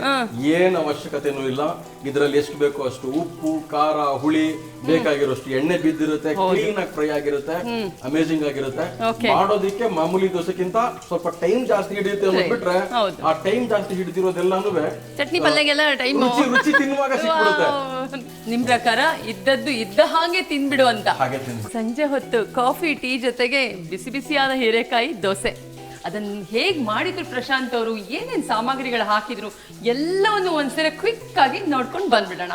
ಏನ್ ಅವಶ್ಯಕತೆನೂ ಇಲ್ಲ. ಇದ್ರಲ್ಲಿ ಎಷ್ಟು ಬೇಕೋ ಅಷ್ಟು ಉಪ್ಪು ಖಾರ ಹುಳಿ ಬೇಕಾಗಿರೋಷ್ಟು ಎಣ್ಣೆ ಬಿದ್ದಿರುತ್ತೆ ಕ್ಲೀನ್ ಆಗಿ ಫ್ರೈ ಆಗಿರುತ್ತೆ ಅಮೇಸಿಂಗ್ ಆಗಿರುತ್ತೆ. Okay. ಮಾಡೋದಿಕ್ಕೆ ಮಾಮೂಲಿ ದೋಸೆಕ್ಕಿಂತ ಸ್ವಲ್ಪ ಟೈಮ್ ಜಾಸ್ತಿ ಹಿಡಿಯುತ್ತೆ ಅಂತ ಬಿಟ್ರೆ ಆ ಟೈಮ್ ಜಾಸ್ತಿ ಹಿಡಿದಿರೋದೆಲ್ಲಾನು ಚಟ್ನಿ ಪಲ್ಯಗೆಲ್ಲ ಟೈಮ್ ರುಚಿ ರುಚಿ ತಿನ್ನುವಾಗ [LAUGHS] ಸಿಕ್ಬಿಡುತ್ತೆ. ನಿಮ್ ಪ್ರಕಾರ ಇದ್ದದ್ದು ಇದ್ದ ಹಾಗೆ ತಿನ್ಬಿಡು ಅಂತ. ಹಾಗೆ ತಿನ್ಬಿಡು. ಸಂಜೆ ಹೊತ್ತು ಕಾಫಿ, ಟೀ ಜೊತೆಗೆ ಬಿಸಿ ಬಿಸಿಯಾದ ಹೀರೆಕಾಯಿ, ದೋಸೆ. ಅದನ್ನು ಹೇಗೆ ಮಾಡಿದ್ರು ಪ್ರಶಾಂತ್ ಅವರು, ಏನೇನು ಸಾಮಗ್ರಿಗಳು ಹಾಕಿದ್ರು, ಎಲ್ಲವನ್ನು ಒಂದ್ಸಲ ಕ್ವಿಕ್ ಆಗಿ ನೋಡ್ಕೊಂಡು ಬಂದ್ಬಿಡೋಣ.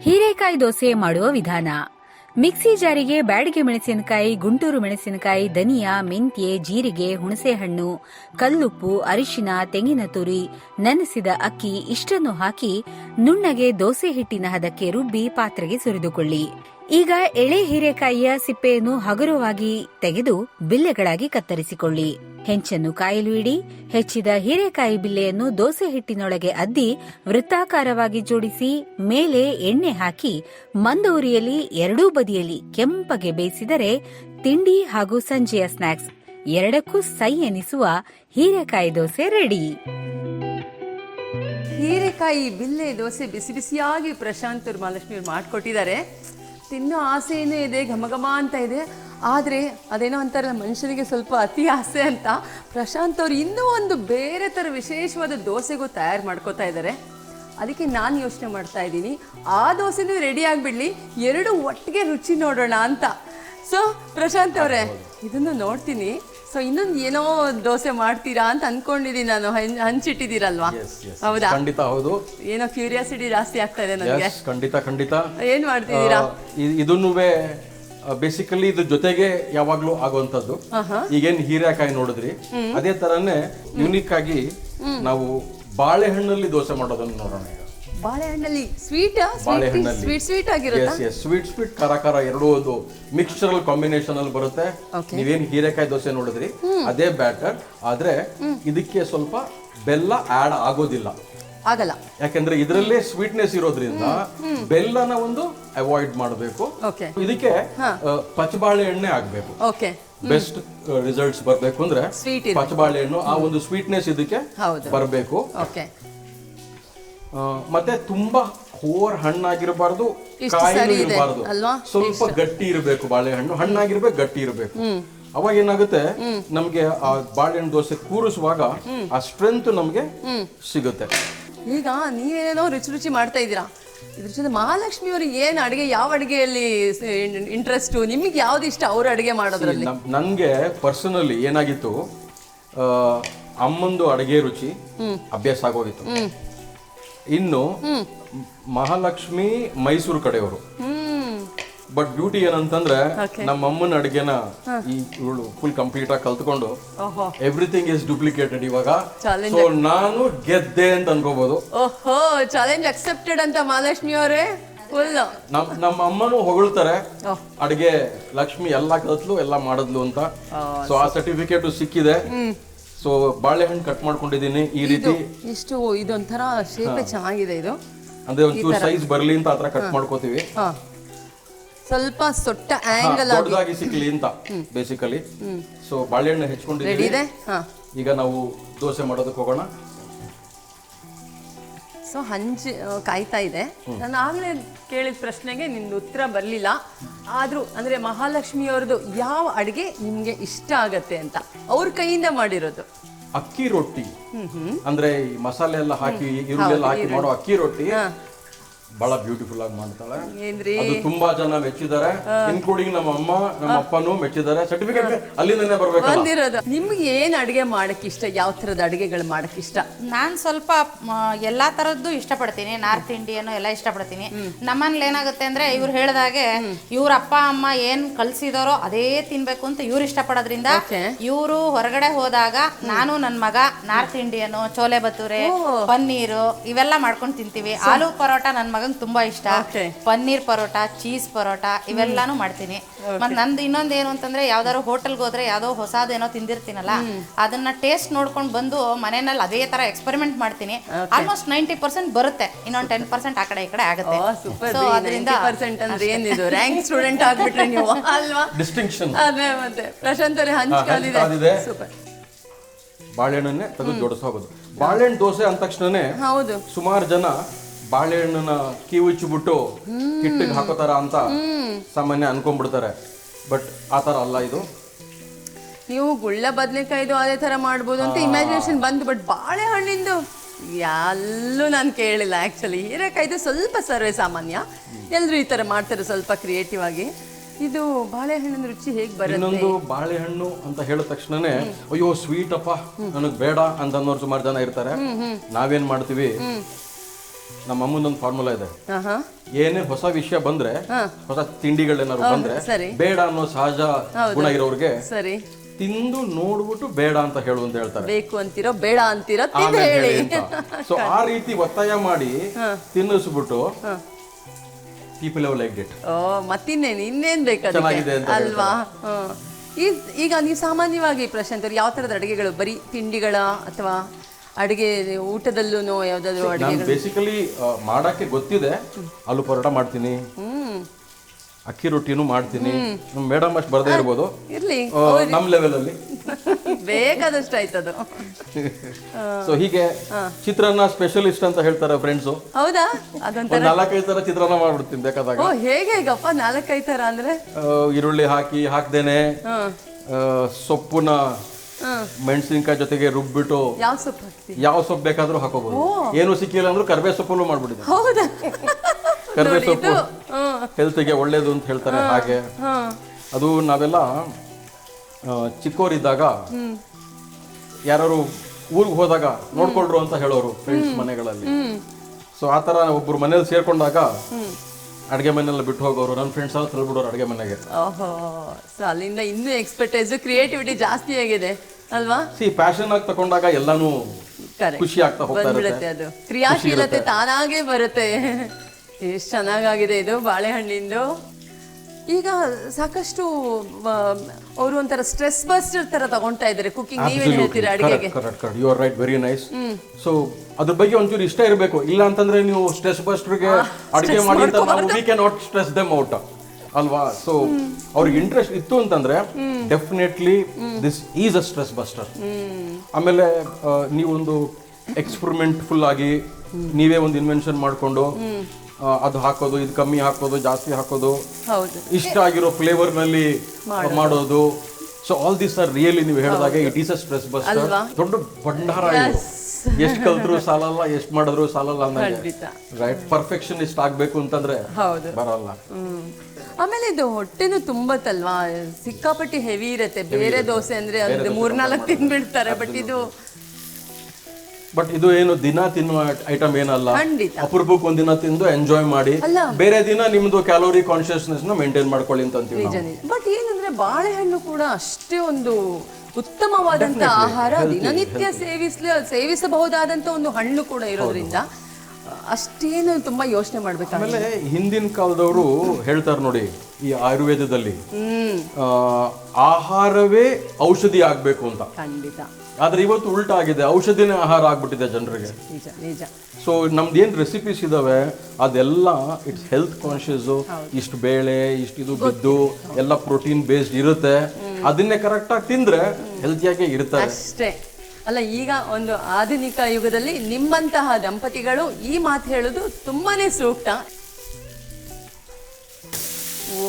ಹೀರೆಕಾಯಿ ದೋಸೆ ಮಾಡುವ ವಿಧಾನ. ಮಿಕ್ಸಿ ಜಾರಿಗೆ ಬ್ಯಾಡಿಗೆ ಮೆಣಸಿನಕಾಯಿ, ಗುಂಟೂರು ಮೆಣಸಿನಕಾಯಿ, ಧನಿಯಾ, ಮೆಂತ್ಯೆ, ಜೀರಿಗೆ, ಹುಣಸೆಹಣ್ಣು, ಕಲ್ಲುಪ್ಪು, ಅರಿಶಿನ, ತೆಂಗಿನ ತುರಿ, ನೆನೆಸಿದ ಅಕ್ಕಿ ಇಷ್ಟನ್ನು ಹಾಕಿ ನುಣ್ಣಗೆ ದೋಸೆ ಹಿಟ್ಟಿನ ಹದಕ್ಕೆ ರುಬ್ಬಿ ಪಾತ್ರೆಗೆ ಸುರಿದುಕೊಳ್ಳಿ. ಈಗ ಎಳೆ ಹೀರೆಕಾಯಿಯ ಸಿಪ್ಪೆಯನ್ನು ಹಗುರವಾಗಿ ತೆಗೆದು ಬಿಲ್ಲೆಗಳಾಗಿ ಕತ್ತರಿಸಿಕೊಳ್ಳಿ. ಹೆಂಚನ್ನು ಕಾಯಲು ಇಡಿ, ಹೆಚ್ಚಿದ ಹೀರೆಕಾಯಿ ಬಿಲ್ಲೆಯನ್ನು ದೋಸೆ ಹಿಟ್ಟಿನೊಳಗೆ ಅದ್ದಿ ವೃತ್ತಾಕಾರವಾಗಿ ಜೋಡಿಸಿ ಮೇಲೆ ಎಣ್ಣೆ ಹಾಕಿ ಮಂದೂರಿಯಲ್ಲಿ ಎರಡೂ ಬದಿಯಲ್ಲಿ ಕೆಂಪಗೆ ಬೇಯಿಸಿದರೆ ತಿಂಡಿ ಹಾಗೂ ಸಂಜೆಯ ಸ್ನಾಕ್ಸ್ ಎರಡಕ್ಕೂ ಸೈ ಎನಿಸುವ ಹೀರೆಕಾಯಿ ದೋಸೆ ರೆಡಿ. ಹೀರೆಕಾಯಿ ಬಿಲ್ಲೆ ದೋಸೆ ಬಿಸಿ ಬಿಸಿಯಾಗಿ ಪ್ರಶಾಂತ್ ಮಹಾಲಕ್ಷ್ಮಿ ಮಾಡಿಕೊಟ್ಟಿದ್ದಾರೆ. ತಿನ್ನೋ ಆಸೆಯೇ ಇದೆ ಘಮ ಘಮ ಅಂತ ಇದೆ. ಆದರೆ ಅದೇನೋ ಅಂತಾರಲ್ಲ ಮನುಷ್ಯನಿಗೆ ಸ್ವಲ್ಪ ಅತಿ ಆಸೆ ಅಂತ ಪ್ರಶಾಂತ್ ಅವರು ಇನ್ನೂ ಒಂದು ಬೇರೆ ಥರ ವಿಶೇಷವಾದ ದೋಸೆಗೂ ತಯಾರು ಮಾಡ್ಕೋತಾ ಇದ್ದಾರೆ. ಅದಕ್ಕೆ ನಾನು ಯೋಚನೆ ಮಾಡ್ತಾ ಇದ್ದೀನಿ. ಆ ದೋಸೆನೂ ರೆಡಿ ಆಗಿಬಿಡಲಿ. ಎರಡು ಒಟ್ಟಿಗೆ ರುಚಿ ನೋಡೋಣ ಅಂತ. ಸೊ ಪ್ರಶಾಂತ್ ಅವರೇ ಇದನ್ನು ನೋಡ್ತೀನಿ. ಸೊ ಇನ್ನೊಂದು ಏನೋ ದೋಸೆ ಮಾಡ್ತೀರಾ ಅಂತ ಅನ್ಕೊಂಡಿದ್ದೀನಿ ನಾನು. ಹಂಚ್- ಹಂಚಿಟ್ಟಿದ್ದೀರಲ್ವಾ ಹೌದಾ? ಖಂಡಿತ ಹೌದು. ಏನೋ ಕ್ಯೂರಿಯಾಸಿಟಿ ಜಾಸ್ತಿ ಆಗ್ತಾ ಇದೆ ನನಗೆ. ಖಂಡಿತ ಖಂಡಿತ. ಏನ್ ಮಾಡ್ತಿದ್ದೀರಾ? ಇದನ್ನು ಬೇಸಿಕಲಿ ಇದು ಜೊತೆಗೆ ಯಾವಾಗ್ಲೂ ಆಗುವಂತದ್ದು ಈಗೇನ್ ಹೀರೆಕಾಯಿ ನೋಡಿದ್ರಿ? ಅದೇ ತರನೇ ಯುನಿಕ್ ಆಗಿ ನಾವು ಬಾಳೆಹಣ್ಣಲ್ಲಿ ದೋಸೆ ಮಾಡೋದನ್ನ ನೋಡೋಣ ಬಾಳೆಹಣ್ಣಲ್ಲಿ ಸ್ವೀಟ್ ಬಾಳೆಹಣ್ಣಲ್ಲಿ. ಸ್ವೀಟ್ ಸ್ವೀಟ್ ಆಗಿರುತ್ತೆ? ಎಸ್ ಎಸ್ ಸ್ವೀಟ್ ಸ್ವೀಟ್ ಖಾರ ಖಾರ ಎರಡೂ ಒಂದು ಮಿಕ್ಸ್ಚರಲ್ ಕಾಂಬಿನೇಷನ್ ಅಲ್ಲಿ ಬರುತ್ತೆ. ನೀವೇನು ಹೀರೆಕಾಯಿ ದೋಸೆ ನೋಡಿದ್ರಿ? ಅದೇ ಬ್ಯಾಟರ್ ಆದ್ರೆ ಇದಕ್ಕೆ ಸ್ವಲ್ಪ ಬೆಲ್ಲ ಆಡ್ ಆಗೋದಿಲ್ಲ. ಆಗಲ್ಲ. ಯಾಕಂದ್ರೆ ಇದರಲ್ಲೇ ಸ್ವೀಟ್ನೆಸ್ ಇರೋದ್ರಿಂದ ಬೆಲ್ಲನ ಒಂದು ಅವಾಯ್ಡ್ ಮಾಡಬೇಕು. ಇದಕ್ಕೆ ಪಚಬಾಳೆ ಎಣ್ಣೆ ಆಗ್ಬೇಕು. ಓಕೆ ಬೆಸ್ಟ್ ರಿಸಲ್ಟ್ಸ್ ಬರ್ಬೇಕು ಅಂದ್ರೆ ಪಚಬಾಳೆ ಹಣ್ಣು ಆ ಒಂದು ಸ್ವೀಟ್ನೆಸ್ ಇದಕ್ಕೆ ಬರಬೇಕು. ಮತ್ತೆ ತುಂಬಾ ಕೋರ್ ಹಣ್ಣಾಗಿರಬಾರ್ದು ಕಾಯಿ ಇರಬಾರ್ದು. ಅಲ್ವಾ? ಸ್ವಲ್ಪ ಗಟ್ಟಿ ಇರಬೇಕು ಬಾಳೆಹಣ್ಣು ಹಣ್ಣಾಗಿರ್ಬೇಕು ಗಟ್ಟಿ ಇರಬೇಕು. ಅವಾಗ ಏನಾಗುತ್ತೆ ನಮ್ಗೆ ಆ ಬಾಳೆಹಣ್ಣು ದೋಸೆ ಕೂರಿಸುವಾಗ ಆ ಸ್ಟ್ರೆಂತ್ ನಮ್ಗೆ ಸಿಗುತ್ತೆ. ಈಗ ನೀವೇನೋ ರುಚಿ ರುಚಿ ಮಾಡ್ತಾ ಇದ್ದೀರಾ? ಇದ್ರ ಜೊತೆ ಮಹಾಲಕ್ಷ್ಮಿ ಅವ್ರಿಗೆ ಏನು ಅಡಿಗೆ ಯಾವ ಅಡಿಗೆಯಲ್ಲಿ ಇಂಟ್ರೆಸ್ಟ್ ನಿಮಗೆ ಯಾವ್ದು ಇಷ್ಟ ಅವ್ರ ಅಡಿಗೆ ಮಾಡೋದ್ರಲ್ಲಿ? ನನಗೆ ಪರ್ಸನಲಿ ಏನಾಗಿತ್ತು ಅಮ್ಮಂದು ಅಡಿಗೆ ರುಚಿ ಅಭ್ಯಾಸ ಆಗೋಗಿತ್ತು. ಇನ್ನು ಮಹಾಲಕ್ಷ್ಮಿ ಮೈಸೂರು ಕಡೆಯವರು. ಬಟ್ ಬ್ಯೂಟಿ ಏನಂತಂದ್ರೆ. ನಮ್ಮ ಅಮ್ಮನ ಅಡಿಗೆನ ಈ ಇವಳು ಫುಲ್ ಕಂಪ್ಲೀಟ್ ಆಗಿ ಕಲ್ತ್ಕೊಂಡು ಎವ್ರಿಥಿಂಗ್ ಇಸ್ ಡುಪ್ಲಿಕೇಟೆಡ್ ಇವಾಗ. ಸೊ ನಾನು ಗೆದ್ದೆ ಅಂತ ಅನ್ಕೋಬಹುದು ಓಹೋ ಚಾಲೆಂಜ್ ಅಕ್ಸೆಪ್ಟೆಡ್ ಅಂತ ಮಹಾಲಕ್ಷ್ಮಿ ಅವರೇ? ಫುಲ್ ನಮ್ ನಮ್ಮ ಅಮ್ಮನೂ ಹೊಗಳ್ತಾರೆ ಅಡಿಗೆ ಲಕ್ಷ್ಮಿ ಎಲ್ಲ ಕಲ್ತ್ಲು ಎಲ್ಲ ಮಾಡಿದ್ಲು ಅಂತ. ಸೊ ಆ ಸರ್ಟಿಫಿಕೇಟ್ ಸಿಕ್ಕಿದೆ. ಸೊ ಬಾಳೆಹಣ್ಣು ಕಟ್ ಮಾಡ್ಕೊಂಡಿದ್ದೀನಿ. ಈ ರೀತಿ ಇಷ್ಟು ಇದೊಂಥರ ಶೇಪ್ ಚೆನ್ನಾಗಿದೆ ಇದು. ಅಂದ್ರೆ ಒಂಚೂರು ಸೈಜ್ ಬರಲಿ ಅಂತ ಆತರ ಕಟ್ ಮಾಡ್ಕೋತೀವಿ. ಸ್ವಲ್ಪ ಸೊಟ್ಟ ಆಂಗಲ್ ಆಗಿ. ದೊಡ್ಡದಾಗಿ ಸಿಕ್ಲಿ ಅಂತ ಬೇಸಿಕಲಿ ಸೊ ಬಾಳೆಹಣ್ಣು ಹೆಚ್ಕೊಂಡಿದ್ದೀವಿ ಇದೆ? ಈಗ ನಾವು ದೋಸೆ ಮಾಡೋದಕ್ಕೆ ಹೋಗೋಣ. ಸೊ ಹಂಚಿ ಕಾಯ್ತಾ ಇದೆ. ನಾನು ಆಗಲೇ ಕೇಳಿದ ಪ್ರಶ್ನೆಗೆ ನಿಮ್ದು ಉತ್ತರ ಬರಲಿಲ್ಲ. ಆದರೂ ಅಂದರೆ ಮಹಾಲಕ್ಷ್ಮಿಯವ್ರದ್ದು ಯಾವ ಅಡುಗೆ ನಿಮಗೆ ಇಷ್ಟ ಆಗತ್ತೆ ಅಂತ ಅವ್ರ ಕೈಯಿಂದ ಮಾಡಿರೋದು. ಅಕ್ಕಿ ರೊಟ್ಟಿ. ಅಂದ್ರೆ ಈ ಮಸಾಲೆ ಎಲ್ಲ ಹಾಕಿ ಈರುಳ್ಳಿ ಎಲ್ಲ ಹಾಕಿ ಮಾಡೋ ಅಕ್ಕಿ ರೊಟ್ಟಿ. ಬಹಳ ಬ್ಯೂಟಿಫುಲ್ ಆಗಿ ಮಾಡ್ತಾಳೆ. ಏನ್ರಿ? ಅದು ತುಂಬಾ ಜನ ಮೆಚ್ಚಿದ್ದಾರೆ. ಇನ್ಕ್ಲೂಡಿಂಗ್ ನಮ್ಮ ಅಮ್ಮ ನಮ್ಮ ಅಪ್ಪನೂ ಮೆಚ್ಚಿದ್ದಾರೆ. ಸರ್ಟಿಫಿಕೇಟ್ ಅಲ್ಲಿಂದನೇ ಬರ್ಬೇಕು ಬಂದಿರೋದು. ನಿಮ್ಗೆ ಏನ್ ಅಡಿಗೆ ಮಾಡಕ್ ಇಷ್ಟ ಯಾವ ತರದ ಅಡಿಗೆಗಳು ಮಾಡಕ್ ಇಷ್ಟ ನಾನು ಸ್ವಲ್ಪ ಮ, ಎಲ್ಲಾ ತರದ್ದು ಇಷ್ಟಪಡ್ತೀನಿ. ನಾರ್ತ್ ಇಂಡಿಯನ್ ಎಲ್ಲ ಇಷ್ಟಪಡ್ತೀನಿ. ನಮ್ಮನೇಲಿ ಏನಾಗುತ್ತೆ ಅಂದ್ರೆ ಇವ್ರು ಹೇಳ್ದಾಗೆ ಇವ್ರ ಅಪ್ಪ ಅಮ್ಮ ಏನ್ ಕಲ್ಸಿದಾರೋ ಅದೇ ತಿನ್ಬೇಕು ಅಂತ ಇವ್ರು ಇಷ್ಟಪಡೋದ್ರಿಂದ Okay. ಇವರು ಹೊರಗಡೆ ಹೋದಾಗ ನಾನು ನನ್ನ ಮಗ ನಾರ್ತ್ ಇಂಡಿಯನ್ ಚೋಲೆ ಬತೂರೆ ಪನ್ನೀರು ಇವೆಲ್ಲ ಮಾಡ್ಕೊಂಡು ತಿಂತೀವಿ. ಆಲೂ ಪರೋಟ ನನ್ನ ಮಗಂಗೆ ತುಂಬಾ ಇಷ್ಟ. Okay. ಪನ್ನೀರ್ ಪರೋಟ ಚೀಸ್ ಪರೋಟ ಇವೆಲ್ಲಾನು ಮಾಡ್ತೀನಿ. ಮತ್ತೆ ನಂದು ಇನ್ನೊಂದು ಏನು ಅಂತಂದ್ರೆ ಯಾವ್ದಾದ್ರು ಹೋಟೆಲ್ಗೆ ಹೋದ್ರೆ ಯಾವ್ದೋ ಹೊಸದೇನೋ ತಿಂದಿರ್ತೀನಲ್ಲ ಅದನ್ನ ಟೇಸ್ಟ್ ನೋಡ್ಕೊಂಡು ಬಂದು ಮನೆಯಲ್ಲಿ ಅದೇ ತರ ಎಕ್ಸ್ಪೆರಿಮೆಂಟ್ ಮಾಡ್ತೀನಿ. ಆಲ್ಮೋಸ್ಟ್ ನೈಂಟಿ ಪರ್ಸೆಂಟ್ ಬರುತ್ತೆ. ಇನ್ನೊಂದು ಟೆನ್ ಪರ್ಸೆಂಟ್ ಆ ಕಡೆ ಈ ಕಡೆ ಆಗುತ್ತೆ. ಸೂಪರ್ So, ಅದರಿಂದ ಪರ್ಸೆಂಟ್ ಅಂದ್ರೆ ಏನಿದು? ರ್ಯಾಂಕ್ ಸ್ಟೂಡೆಂಟ್ ಆಗ್ಬಿಟ್ರೆ ನೀವು ಅಲ್ವಾ? ಡಿಸ್ಟಿಂಕ್ಷನ್ ಅದೇ ಮತ್ತೆ. ಪ್ರಶಾಂತ್ ಅವರೇ. ಸೂಪರ್ ಬಾಳೆಹಣ್ಣನ್ನೇ ತೆಗೆದು ಜೋಡಿಸೋದು ಬಾಳೆಹಣ್ಣು ದೋಸೆ ಅಂದ ತಕ್ಷಣನೇ ಹೌದು. ಸುಮಾರು ಜನ ಬಾಳೆಹಣ್ಣನ್ನ ಕಿವುಚ್ಚಿಬಿಟ್ಟು ಹಿಟ್ಟಿಗೆ ಹಾಕೋತಾರ ಅಂತ ಸಾಮಾನ್ಯ ಅನ್ಕೊಂಡ್ಬಿಡ್ತಾರೆ. ಬಟ್ ಆ ಥರ ಅಲ್ಲ ಇದು. ನೀವು ಗುಳ್ಳ ಬದನೆಕಾಯ್ದು ಅದೇ ಥರ ಮಾಡ್ಬೋದು ಅಂತ ಇಮ್ಯಾಜಿನೇಷನ್ ಬಂತು ಬಟ್ ಬಾಳೆಹಣ್ಣಿಂದು ಎಲ್ಲೂ ನಾನು ಕೇಳಿಲ್ಲ ಆ್ಯಕ್ಚುಲಿ ಹೀರೆಕಾಯ್ದು ಸ್ವಲ್ಪ ಸರ್ವೇ ಸಾಮಾನ್ಯ. ಎಲ್ಲರೂ ಈ ಥರ ಮಾಡ್ತಾರೆ ಸ್ವಲ್ಪ ಕ್ರಿಯೇಟಿವ್ ಆಗಿ. ಇದು ಬಾಳೆಹಣ್ಣಿನ ರುಚಿ ಹೇಗೆ ಬರುತ್ತೆ? ಇನ್ನೊಂದು ಬಾಳೆಹಣ್ಣು ಅಂತ ಹೇಳಿದ ತಕ್ಷಣನೇ ಅಯ್ಯೋ ಸ್ವೀಟ್ ಅಪ್ಪ ನನಗೆ ಬೇಡ ಅಂತ ಅನ್ನೋರು ಸುಮಾರು ಜನ ಇರ್ತಾರೆ. ನಾವೇನ್ ಮಾಡ್ತೀವಿ? ನಮ್ಮ ಅಮ್ಮನೊಂದು ಫಾರ್ಮುಲಾ ಇದೆ. ಆಹಾ. ಏನೇ ಹೊಸ ವಿಷಯ ಬಂದ್ರೆ ಹೊಸ ತಿಂಡಿಗಳೇನಾದ್ರು ಬಂದ್ರೆ ಸರಿ. ಬೇಡ ಅನ್ನೋ ಸಹಜ ಗುಣ ಇರೋರ್ಗೆ ಸರಿ. ತಿಂದು ನೋಡ್ಬಿಟ್ಟು ಬೇಡ ಅಂತ ಹೇಳು ಅಂತ ಹೇಳ್ತಾರೆ. ಬೇಕು ಅಂತಿರೋ ಬೇಡ ಅಂತೀರೋ ತಿಂದು ಆಮೇಲೆ ಹೇಳಿ. ಹೇಳಿ ಅಂತ. ಸೊ ಆ ರೀತಿ ಒತ್ತಾಯ ಮಾಡಿ ತಿನ್ನಿಸ್ಬಿಟ್ಟು people have like it oh ಮತ್ತಿನ್ನೇನು? ಇನ್ನೇನ್ ಬೇಕು ಅದಕ್ಕೆ? ಚೆನ್ನಾಗಿದೆ ಅಂತ ಅಲ್ವಾ? ಹ್ಮ್. ಈ- ಈಗ ನೀವು ಸಾಮಾನ್ಯವಾಗಿ ಪ್ರಶಾಂತ್ ಅವ್ರು ಯಾವ ತರದ ಅಡುಗೆಗಳು? ಬರೀ ತಿಂಡಿಗಳ ಅಥವಾ ಅಡುಗೆ ಊಟದಲ್ಲೂ ಯಾವ್ದಾದ್ರು ನಾನು ಅಡುಗೆಗಳು? ಬೇಸಿಕಲಿ ಮಾಡಕ್ಕೆ ಗೊತ್ತಿದೆ. ಆಲೂ ಪರೋಟ ಮಾಡ್ತೀನಿ. ಅಕ್ಕಿ ರೊಟ್ಟಿನೂ ಮಾಡ್ತೀನಿ. ಮೇಡಮ್ ಅಷ್ಟು ಬರದೇ ಇರ್ಬೋದು. ಇರ್ಲಿ. ನಮ್ಮ ನಮ್ ಲೆವೆಲ್ ಅಲ್ಲಿ [LAUGHS] ಬೇಕಾದಷ್ಟು ಆಯ್ತದು. [LAUGHS] ಸೊ ಹೀಗೆ ಚಿತ್ರಾನ್ನ ಸ್ಪೆಷಲಿಸ್ಟ್ ಅಂತ ಹೇಳ್ತಾರೆ ಫ್ರೆಂಡ್ಸು ಹೌದಾ? ಅದೊಂಥರ ಒಂದ್ ನಾಲ್ಕೈದು ತರ ಚಿತ್ರಾನ್ನ ಮಾಡ್ಬಿಡ್ತೀನಿ ಬೇಕಾದಾಗ. ಓ ಹೇಗೆ ಹೇಗಪ್ಪ ನಾಲ್ಕೈದು ತರ ಅಂದ್ರೆ? ಆ, ಈರುಳ್ಳಿ ಹಾಕಿ ಹಾಕ್ದೇನೆ. ಆ, ಸೊಪ್ಪುನ ಮೆಣಸಿನ್ಕಾಯಿ ಜೊತೆಗೆ ರುಬ್ಬಿಟ್ಟು ಯಾವ ಸೊಪ್ಪು ಯಾವ ಸೊಪ್ಪು ಬೇಕಾದ್ರೂ ಹಾಕೋಬಹುದು ಏನು ಸಿಕ್ಕಿಲ್ಲ ಅಂದ್ರೂ ಕರ್ಬೇ ಸೊಪ್ಪಲ್ಲೂ ಮಾಡ್ಬಿಟ್ಟಿದೆ ಹೌದಾ? ಕರ್ಬೇ ಸೊಪ್ಪು ಹೆಲ್ತ್ಗೆ ಒಳ್ಳೇದು ಅಂತ ಹೇಳ್ತಾರೆ ಹಾಗೆ. ಅದು ನಾವೆಲ್ಲ ಚಿಕ್ಕೋರಿದ್ದಾಗ ಯಾರು ಊರಿಗೆ ಹೋದಾಗ ನೋಡ್ಕೊಳ್ರು ಅಂತ ಹೇಳೋರು ಫ್ರೆಂಡ್ಸ್ ಮನೆಗಳಲ್ಲಿ. ಸೊ ಆ ಥರ ಒಬ್ರು ಮನೇಲಿ ಸೇರ್ಕೊಂಡಾಗ ಅಡುಗೆ ಮನೆಲ್ಲ ಬಿಟ್ಟು ಹೋಗೋರು ನನ್ನ ಫ್ರೆಂಡ್ಸ್ ಎಲ್ಲ ತಳ್ಬಿಡೋರು ಅಡುಗೆ ಮನೆಗೆ. ಓಹೋ ಸೊ ಅಲ್ಲಿಂದ ಇನ್ನೂ ಎಕ್ಸ್ಪರ್ಟೈಸು ಕ್ರಿಯೇಟಿವಿಟಿ ಜಾಸ್ತಿ ಆಗಿದೆ ಅಲ್ವಾ? ಸಿ ಪ್ಯಾಷನ್ ಆಗಿ ತಗೊಂಡಾಗ ಎಲ್ಲಾನು ಖುಷಿ ಆಗ್ತಾ ಹೋಗ್ತಾ ಬಂದ್ಬಿಡುತ್ತೆ ಅದು. ಕ್ರಿಯಾಶೀಲತೆ ತಾನಾಗೇ ಬರುತ್ತೆ. ಎಷ್ಟು ಚೆನ್ನಾಗಾಗಿದೆ ಇದು ಬಾಳೆಹಣ್ಣಿಂದು. ಈಗ ಸಾಕಷ್ಟು ಅವರು ಒಂಥರ ಸ್ಟ್ರೆಸ್ ಬಸ್ಟರ್ ತರ ತಗೊಂತಾ ಇದ್ದಾರೆ. ಕುಕಿಂಗ್ ನೀವೇನು ಹೇಳ್ತೀರಾ ಅಡಿಗೆಗೆ? Correct correct you are right very nice so ಅದ್ರ ಬಗ್ಗೆ ಒಂಚೂರು ಇಷ್ಟ ಇರಬೇಕು. ಇಲ್ಲ ಅಂತಂದ್ರೆ ನೀವು ಸ್ಟ್ರೆಸ್ ಬಸ್ಟರ್ಗೆ ಅಡುಗೆ ಮಾಡಿ ಅಂತ ನಾವು we can not stress them out ಅಲ್ವಾ ಸೊ ಅವ್ರಿಗೆ ಇಂಟ್ರೆಸ್ಟ್ ಇತ್ತು ಅಂತಂದ್ರೆ definitely this is a stress buster ಆಮೇಲೆ ನೀವೊಂದು ಎಕ್ಸ್ಪರಿಮೆಂಟ್ ಫುಲ್ ಆಗಿ ನೀವೇ ಒಂದು ಇನ್ವೆನ್ಷನ್ ಮಾಡ್ಕೊಂಡು ಅದು ಹಾಕೋದು ಇದು ಕಮ್ಮಿ ಹಾಕೋದು ಜಾಸ್ತಿ ಹಾಕೋದು. ಹೌದು. ಇಷ್ಟ ಆಗಿರೋ ಫ್ಲೇವರ್ನಲ್ಲಿ ಮಾಡೋದು. So all this are really ನೀವು ಹೇಳಿದಾಗ ಇಟ್ ಈಸ್ ಅ ಸ್ಟ್ರೆಸ್ ಅಲ್ವಾ? ದೊಡ್ಡ ಭಂಡಾರ ಎಷ್ಟು ಕಲ್ತ್ರು ಸಾಲಲ್ಲ ಎಷ್ಟು ಮಾಡಿದ್ರು ಸಾಲಲ್ಲ. ರೈಟ್ ಪರ್ಫೆಕ್ಷನಿಸ್ಟ್ ಆಗ್ಬೇಕು ಅಂತಂದ್ರೆ ಬರಲ್ಲ. ಆಮೇಲೆ ಇದು ಹೊಟ್ಟೆನು ತುಂಬತ್ತಲ್ವಾ ಸಿಕ್ಕಾಪಟ್ಟಿ ಹೆವಿ ಇರುತ್ತೆ. ಬೇರೆ ದೋಸೆ ಅಂದ್ರೆ ಮೂರ್ನಾಲ್ಕು ತಿನ್ಬಿಡ್ತಾರೆ ಬಟ್ ಇದು ಬಟ್ ಇದು ಏನು ದಿನ ತಿನ್ನುವ ಐಟಮ್ ಏನಲ್ಲ. ಖಂಡಿತ. ಅಪರೂಪಕ್ಕೆ ಒಂದಿನ ತಿಂದು ಎಂಜಾಯ್ ಮಾಡಿ. ಅಲ್ಲ. ಬೇರೆ ದಿನ ನಿಮ್ದು ಕ್ಯಾಲೋರಿ ಕಾನ್ಶಿಯಸ್ನೆಸ್ನ ಮೇಂಟೈನ್ ಮಾಡ್ಕೊಳ್ಳಿ ಅಂತ ಅಂತೀವಿ ನಾವು. ನಿಜ ಬಟ್ ಏನಂದ್ರೆ ಬಾಳೆಹಣ್ಣು ಕೂಡ ಅಷ್ಟೇ ಒಂದು ಉತ್ತಮವಾದಂತ ಆಹಾರ. ದಿನನಿತ್ಯ ಸೇವಿಸ್ಲ ಸೇವಿಸಬಹುದಾದಂತ ಒಂದು ಹಣ್ಣು ಕೂಡ ಇರೋದ್ರಿಂದ ಅಷ್ಟೇನು ತುಂಬಾ ಯೋಚನೆ ಮಾಡ್ಬೇಕು ಆಮೇಲೆ ಹಿಂದಿನ ಕಾಲದವರು ಹೇಳ್ತಾರೆ ನೋಡಿ ಈ ಆಯುರ್ವೇದದಲ್ಲಿ ಹ್ಮ್. ಆ, ಆಹಾರವೇ ಔಷಧಿ ಆಗ್ಬೇಕು ಅಂತ. ಖಂಡಿತ. ಆದ್ರೆ ಇವತ್ತು ಉಲ್ಟಾ ಆಗಿದೆ ಔಷಧಿನೇ ಆಹಾರ ಆಗ್ಬಿಟ್ಟಿದೆ ಜನರಿಗೆ. ನಿಜ ನಿಜ. ಸೊ ನಮ್ದು ಏನ್ ರೆಸಿಪೀಸ್ ಇದಾವೆ ಅದೆಲ್ಲ ಇಟ್ಸ್ ಹೆಲ್ತ್ ಕಾನ್ಶಿಯಸ್ ಇಷ್ಟು ಬೇಳೆ ಇಷ್ಟು ಇದು ಬಿದ್ದು ಎಲ್ಲ ಪ್ರೋಟೀನ್ ಬೇಸ್ಡ್ ಇರುತ್ತೆ. ಅದನ್ನೇ ಕರೆಕ್ಟ್ ಆಗಿ ತಿಂದ್ರೆ ಹೆಲ್ತಿಯಾಗೆ ಇರ್ತಾರೆ. ಅಷ್ಟೇ. ಅಲ್ಲ ಈಗ ಒಂದು ಆಧುನಿಕ ಯುಗದಲ್ಲಿ ನಿಮ್ಮಂತಹ ದಂಪತಿಗಳು ಈ ಮಾತು ಹೇಳೋದು ತುಂಬಾನೇ ಸೂಕ್ತ.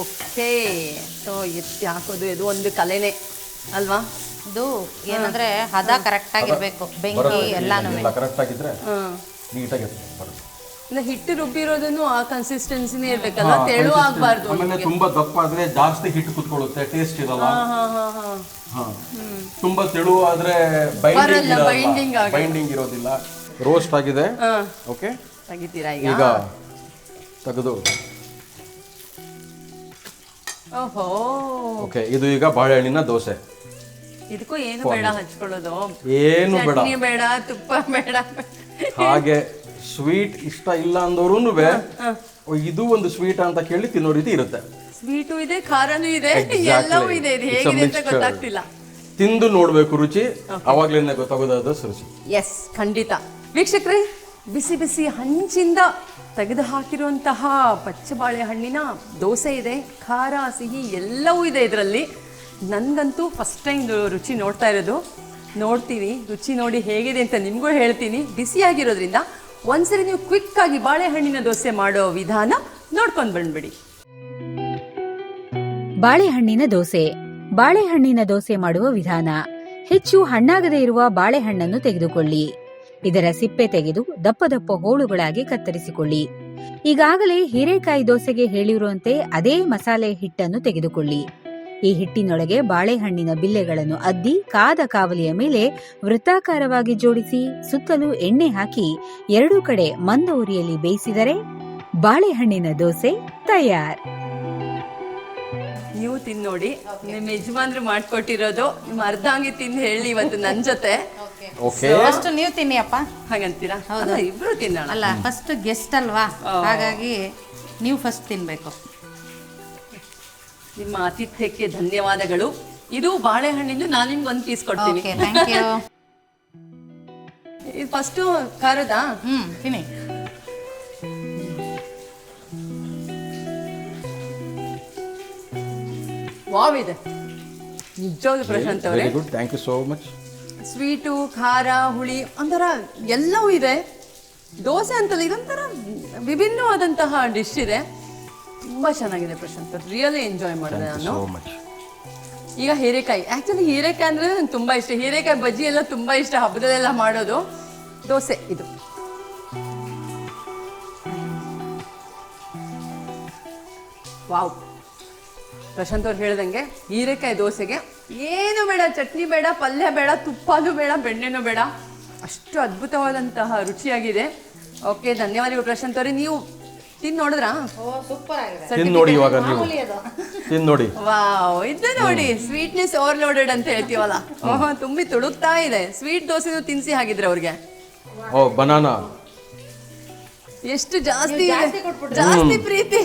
ಓಕೆ ಸೊ ಎತ್ತಿ ಹಾಕೋದು ಇದು ಒಂದು ಕಲೆನೇ. ಅಲ್ವಾ? ಇದು ಏನಂದ್ರೆ ಹದ ಕರೆಕ್ಟ್ ಆಗಿರ್ಬೇಕು ಬೆಂಕಿ ಎಲ್ಲಾನು ಕರೆಕ್ಟ್ ಆಗಿದ್ರೆ ನೀಟಾಗಿ ಬರುತ್ತೆ. ಇಲ್ಲ ಹಿಟ್ಟು ರುಬ್ಬಿರೋದನ್ನು ಆ ಕನ್ಸಿಸ್ಟೆನ್ಸಿನೇ ಇರ್ಬೇಕಲ್ಲ ತೆಳು ಆಗ್ಬಾರ್ದು ಆಮೇಲೆ ತುಂಬಾ ದಪ್ಪ ಆದ್ರೆ ಜಾಸ್ತಿ ಹಿಟ್ಟು ಕುತ್ಕೊಳ್ಳುತ್ತೆ ಟೇಸ್ಟ್ ಇರಲ್ಲ. ಹಾ ಹಾ ಹಾ ಹಾ. ತುಂಬಾ ತೆಳು ಆದ್ರೆ ಬೈಂಡಿಂಗ್ ಆಗಲ್ಲ. ಬೈಂಡಿಂಗ್ ಇರೋದಿಲ್ಲ. ರೋಸ್ಟ್ ಆಗಿದೆ. ಓಕೆ ತೆಗಿತೀರಾ ಈಗ? ಈಗ ತೆಗೆದು. ಓಹೋ. ಓಕೆ ಇದು ಈಗ ಬಾಳೆಹಣ್ಣಿನ ದೋಸೆ. ಇದಕ್ಕೂ ಏನು ಬೇಡ ಹಚ್ಕೊಳ್ಳೋದು. ಏನು ಬೇಡ. ಚಟ್ನಿ ಬೇಡ ತುಪ್ಪ ಬೇಡ. ಹಾಗೆ ಸ್ವೀಟ್ ಇಷ್ಟ ಇಲ್ಲ ಅಂದವರು ಇದು ಒಂದು ಸ್ವೀಟ್ ಅಂತ ಕೇಳಿ ತಿನ್ನೋ ರೀತಿ ಇರುತ್ತೆ. ಸ್ವೀಟು ಇದೆ ಖಾರನೂ ಇದೆ ಎಲ್ಲವೂ ಇದೆ. ಇದು ಹೇಗಿದೆ ಅಂತ ಗೊತ್ತಾಗ್ತಿಲ್ಲ. ತಿಂದು ನೋಡ್ಬೇಕು ರುಚಿ ಅವಾಗ್ಲೇನೆ ಗೊತ್ತಾಗೋದಾದ ರುಚಿ ಎಸ್ ಖಂಡಿತ. ವೀಕ್ಷಕ್ರೆ ಬಿಸಿ ಬಿಸಿ ಹಂಚಿಂದ ತೆಗೆದು ಹಾಕಿರುವಂತಹ ಪಚ್ಚ ಬಾಳೆಹಣ್ಣಿನ ದೋಸೆ ಇದೆ ಖಾರ ಸಿಹಿ ಎಲ್ಲವೂ ಇದೆ ಇದರಲ್ಲಿ. ನನಗಂತೂ ಫಸ್ಟ್ ಟೈಮ್ ರುಚಿ ನೋಡ್ತಾ ಇರೋದು. ನೋಡ್ತೀನಿ ರುಚಿ ನೋಡಿ ಹೇಗಿದೆ ಅಂತ ನಿಮಗೂ ಹೇಳ್ತೀನಿ. ಬಿಸಿಯಾಗಿರೋದ್ರಿಂದ ಒಂದ್ಸರಿ ನೀವು ಕ್ವಿಕ್ ಆಗಿ ಬಾಳೆಹಣ್ಣಿನ ದೋಸೆ ಮಾಡೋ ವಿಧಾನ ನೋಡ್ಕೊಂಡು ಬಂದ್ಬಿಡಿ. ಬಾಳೆಹಣ್ಣಿನ ದೋಸೆ. ಬಾಳೆಹಣ್ಣಿನ ದೋಸೆ ಮಾಡುವ ವಿಧಾನ. ಹೆಚ್ಚು ಹಣ್ಣಾಗದೇ ಇರುವ ಬಾಳೆಹಣ್ಣನ್ನು ತೆಗೆದುಕೊಳ್ಳಿ. ಇದರ ಸಿಪ್ಪೆ ತೆಗೆದು ದಪ್ಪ ದಪ್ಪ ಹೋಳುಗಳಾಗಿ ಕತ್ತರಿಸಿಕೊಳ್ಳಿ. ಈಗಾಗಲೇ ಹೀರೆಕಾಯಿ ದೋಸೆಗೆ ಹೇಳಿರುವಂತೆ ಅದೇ ಮಸಾಲೆ ಹಿಟ್ಟನ್ನು ತೆಗೆದುಕೊಳ್ಳಿ. ಈ ಹಿಟ್ಟಿನೊಳಗೆ ಬಾಳೆಹಣ್ಣಿನ ಬಿಲ್ಲೆಗಳನ್ನು ಅದ್ದಿ ಕಾದ ಕಾವಲಿಯ ಮೇಲೆ ವೃತ್ತಾಕಾರವಾಗಿ ಜೋಡಿಸಿ ಸುತ್ತಲೂ ಎಣ್ಣೆ ಹಾಕಿ ಎರಡೂ ಕಡೆ ಮಂದ ಉರಿಯಲ್ಲಿ ಬೇಯಿಸಿದರೆ ಬಾಳೆಹಣ್ಣಿನ ದೋಸೆ ತಯಾರ್. ನೀವು ತಿಂದು ನೋಡಿ ನಿಮ್ಮ ಯಜಮಾನ್ರು ಮಾಡ್ಕೊಟ್ಟಿರೋದು ನಿಮ್ಮ ಅರ್ಧಾಂಗಿ ತಿಂದು ಹೇಳಿ ಇವತ್ತು ನನ್ನ ಜೊತೆ. ಓಕೆ ಫಸ್ಟ್ ನೀವು ತಿನ್ನಿ ಅಪ್ಪ. ಹಾಗಂತೀರಾ? ಹೌದು. ಇಬ್ರು ತಿನ್ನೋಣ. ಅಲ್ಲ ಫಸ್ಟ್ ಗೆಸ್ಟ್ ಅಲ್ವಾ? ಹಾಗಾಗಿ ನೀವು ಫಸ್ಟ್ ತಿನ್ಬೇಕು. ನಿಮ್ಮ ಆತಿಥ್ಯಕ್ಕೆ ಧನ್ಯವಾದಗಳು. ಇದು ಬಾಳೆಹಣ್ಣಿಂದು ನಾನು ನಿಮ್ಗೆ ಒಂದು ಪೀಸ್ ಕೊಡ್ತೀನಿ. ಓಕೆ ಥ್ಯಾಂಕ್ ಯು ಇದು ಫಸ್ಟು ಖಾರದ? ಹ್ಮ್ ತಿನ್ನಿ. ವಾವ್ ಇದೆ. ನಿಜವಾಗ್ಲೂ ಪ್ರಶಾಂತ್ ಅವರೇ very good thank you so much sweet ಖಾರ ಹುಳಿ ಒಂಥರ ಎಲ್ಲವೂ ಇದೆ. ದೋಸೆ ಅಂತಲ್ಲ ಇದೊಂಥರ ವಿಭಿನ್ನವಾದಂತಹ ಡಿಶ್ ಇದೆ. ತುಂಬ ಚೆನ್ನಾಗಿದೆ ಪ್ರಶಾಂತ್. ರಿಯಲಿ ಎಂಜಾಯ್ ಮಾಡಿದೆ ನಾನು. ಸೋ ಮಚ್ ಈಗ ಹೀರೆಕಾಯಿ. ಆ್ಯಕ್ಚುಲಿ ಹೀರೆಕಾಯಿ ಅಂದರೆ ನಂಗೆ ತುಂಬ ಇಷ್ಟ. ಹೀರೆಕಾಯಿ ಬಜ್ಜಿ ಎಲ್ಲ ತುಂಬ ಇಷ್ಟ. ಹಬ್ಬದಲ್ಲೆಲ್ಲ ಮಾಡೋದು. ದೋಸೆ ಇದು. ವಾವ್. ಪ್ರಶಾಂತ್ ಅವ್ರು ಹೇಳ್ದಂಗೆ ಹೀರೆಕಾಯಿ ದೋಸೆಗೆ ಏನು ಬೇಡ ಚಟ್ನಿ ಬೇಡ ಪಲ್ಯ ಬೇಡ ತುಪ್ಪನೂ ಬೇಡ ಬೆಣ್ಣೆನೂ ಬೇಡ. ಅಷ್ಟು ಅದ್ಭುತವಾದಂತಹ ರುಚಿಯಾಗಿದೆ. ಓಕೆ ಧನ್ಯವಾದಗಳು ಪ್ರಶಾಂತ್ ಅವರೇ. ನೀವು ತಿಂದು ನೋಡಿದ್ರಾ? ಓ ಸೂಪರ್ ಆಗಿದೆ. ತಿಂದು ನೋಡಿ ಇವಾಗ ನೀವು. ತಿಂದು ನೋಡಿ. ವಾವ್ ಇದು ನೋಡಿ ಸ್ವೀಟ್ನೆಸ್ ಓವರ್ಲೋಡೆಡ್ ಅಂತ ಹೇಳ್ತೀವಲ್ಲ. ಓಹೋ ತುಂಬಿ ತುಳುಕ್ತಾ ಇದೆ. ಸ್ವೀಟ್ ದೋಸೆನೂ ತಿನ್ಸಿ ಹಾಗಿದ್ರೆ ಅವ್ರಿಗೆ. Oh banana. ಎಷ್ಟು ಜಾಸ್ತಿ ಜಾಸ್ತಿ ಪ್ರೀತಿ.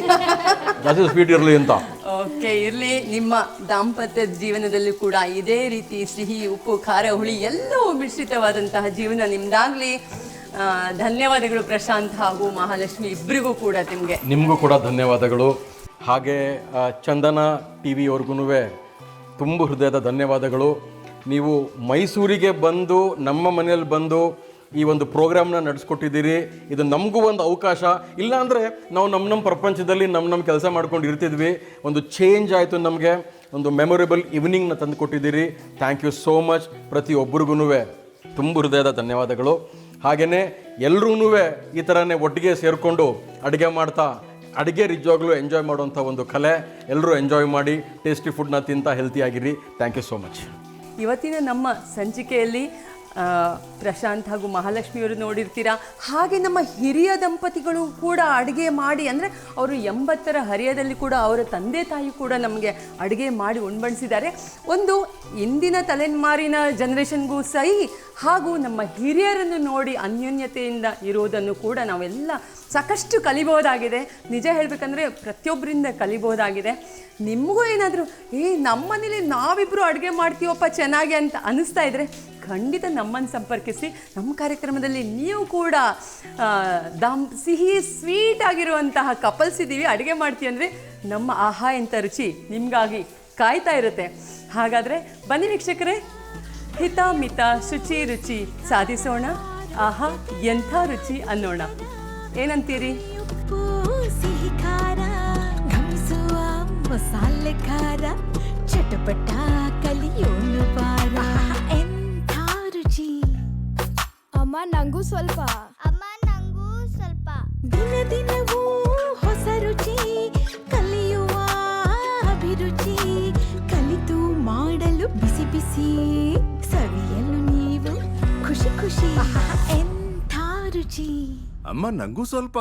ಜಾಸ್ತಿ ಸ್ವೀಟ್ ಇರಲಿ ಅಂತ. ಓಕೆ ಇರಲಿ. ನಿಮ್ಮ ದಾಂಪತ್ಯ ಜೀವನದಲ್ಲಿ ಕೂಡ ಇದೇ ರೀತಿ ಸಿಹಿ ಉಪ್ಪು ಖಾರ ಹುಳಿ ಎಲ್ಲವೂ ಮಿಶ್ರಿತವಾದಂತಹ ಜೀವನ ನಿಮ್ದಾಗ್ಲಿ. ಧನ್ಯವಾದಗಳು ಪ್ರಶಾಂತ್ ಹಾಗೂ ಮಹಾಲಕ್ಷ್ಮಿ ಇಬ್ಬರಿಗೂ ಕೂಡ ನಿಮಗೆ. ನಿಮಗೂ ಕೂಡ ಧನ್ಯವಾದಗಳು. ಹಾಗೆ ಚಂದನ ಟಿ ವಿಯವ್ರಿಗೂ ತುಂಬ ಹೃದಯದ ಧನ್ಯವಾದಗಳು. ನೀವು ಮೈಸೂರಿಗೆ ಬಂದು, ನಮ್ಮ ಮನೆಯಲ್ಲಿ ಬಂದು ಈ ಒಂದು ಪ್ರೋಗ್ರಾಮ್ನ ನಡೆಸ್ಕೊಟ್ಟಿದ್ದೀರಿ. ಇದು ನಮಗೂ ಒಂದು ಅವಕಾಶ. ಇಲ್ಲಾಂದರೆ ನಾವು ನಮ್ಮ ನಮ್ಮ ಪ್ರಪಂಚದಲ್ಲಿ ನಮ್ಮ ನಮ್ಮ ಕೆಲಸ ಮಾಡ್ಕೊಂಡು ಇರ್ತಿದ್ವಿ. ಒಂದು ಚೇಂಜ್ ಆಯಿತು ನಮಗೆ. ಒಂದು ಮೆಮೊರೇಬಲ್ ಈವ್ನಿಂಗ್ನ ತಂದು ಕೊಟ್ಟಿದ್ದೀರಿ ಥ್ಯಾಂಕ್ ಯು ಸೋ ಮಚ್ ಪ್ರತಿಯೊಬ್ಬರಿಗೂ ತುಂಬ ಹೃದಯದ ಧನ್ಯವಾದಗಳು. ಹಾಗೆಯೇ ಎಲ್ಲರೂ ಈ ಥರನೇ ಒಟ್ಟಿಗೆ ಸೇರಿಕೊಂಡು ಅಡುಗೆ ಮಾಡ್ತಾ, ಅಡುಗೆ ನಿಜವಾಗ್ಲೂ ಎಂಜಾಯ್ ಮಾಡುವಂಥ ಒಂದು ಕಲೆ. ಎಲ್ಲರೂ ಎಂಜಾಯ್ ಮಾಡಿ ಟೇಸ್ಟಿ ಫುಡ್ನ ತಿಂತಾ ಹೆಲ್ತಿಯಾಗಿರಿ ಥ್ಯಾಂಕ್ ಯು ಸೋ ಮಚ್ ಇವತ್ತಿನ ನಮ್ಮ ಸಂಚಿಕೆಯಲ್ಲಿ ಪ್ರಶಾಂತ್ ಹಾಗೂ ಮಹಾಲಕ್ಷ್ಮಿಯವರು ನೋಡಿರ್ತೀರಾ? ಹಾಗೆ ನಮ್ಮ ಹಿರಿಯ ದಂಪತಿಗಳು ಕೂಡ ಅಡುಗೆ ಮಾಡಿ, ಅಂದರೆ ಅವರು ಎಂಬತ್ತರ ಹರಿಯದಲ್ಲಿ ಕೂಡ ಅವರ ತಂದೆ ತಾಯಿ ಕೂಡ ನಮಗೆ ಅಡುಗೆ ಮಾಡಿ ಉಣ್ಬಡಿಸಿದ್ದಾರೆ ಒಂದು ಇಂದಿನ ತಲೆಮಾರಿನ ಜನ್ರೇಷನ್ಗೂ ಸಹಿ, ಹಾಗೂ ನಮ್ಮ ಹಿರಿಯರನ್ನು ನೋಡಿ ಅನ್ಯೋನ್ಯತೆಯಿಂದ ಇರೋದನ್ನು ಕೂಡ ನಾವೆಲ್ಲ ಸಾಕಷ್ಟು ಕಲಿಬೋದಾಗಿದೆ ನಿಜ ಹೇಳಬೇಕಂದ್ರೆ ಪ್ರತಿಯೊಬ್ಬರಿಂದ ಕಲಿಬೋದಾಗಿದೆ ನಿಮಗೂ ಏನಾದರೂ, ಏ ನಮ್ಮ ಮನೇಲಿ ನಾವಿಬ್ಬರು ಅಡುಗೆ ಮಾಡ್ತೀವಪ್ಪ ಚೆನ್ನಾಗಿ ಅಂತ ಅನ್ನಿಸ್ತಾ ಇದ್ರೆ ಖಂಡಿತ ನಮ್ಮನ್ನು ಸಂಪರ್ಕಿಸಿ, ನಮ್ಮ ಕಾರ್ಯಕ್ರಮದಲ್ಲಿ ನೀವು ಕೂಡ ದಮ್, ಸಿಹಿ ಸ್ವೀಟ್ ಆಗಿರುವಂತಹ ಕಪಲ್ಸ್ ಇದ್ದೀವಿ ಅಡುಗೆ ಮಾಡ್ತೀವಿ ಅಂದರೆ ನಮ್ಮ ಆಹಾ ಎಂಥ ರುಚಿ ನಿಮಗಾಗಿ ಕಾಯ್ತಾ ಇರುತ್ತೆ. ಹಾಗಾದರೆ ಬನ್ನಿ ವೀಕ್ಷಕರೇ, ಹಿತ ಮಿತ ಶುಚಿ ರುಚಿ ಸಾಧಿಸೋಣ, ಆಹಾ ಎಂಥ ರುಚಿ ಅನ್ನೋಣ. ಏನಂತೀರಿ? ಮಸಾಲೆ ಖಾರ, ಚಟಪಟ ಕಲಿಯೋನು ಬಾರ ಅಮ್ಮ ನಂಗೂ ಸ್ವಲ್ಪ ಅಮ್ಮ ನಂಗೂ ಸ್ವಲ್ಪ ದಿನ ದಿನವೂ ಹೊಸ ರುಚಿ ಕಲಿಯುವ ಅಭಿರುಚಿ ಕಲಿತು ಮಾಡಲು ಬಿಸಿ ಬಿಸಿ ಸವಿಯಲು ನೀವು ಖುಷಿ ಖುಷಿ ಎಂಥ ರುಚಿ ಅಮ್ಮ ನಂಗೂ ಸ್ವಲ್ಪ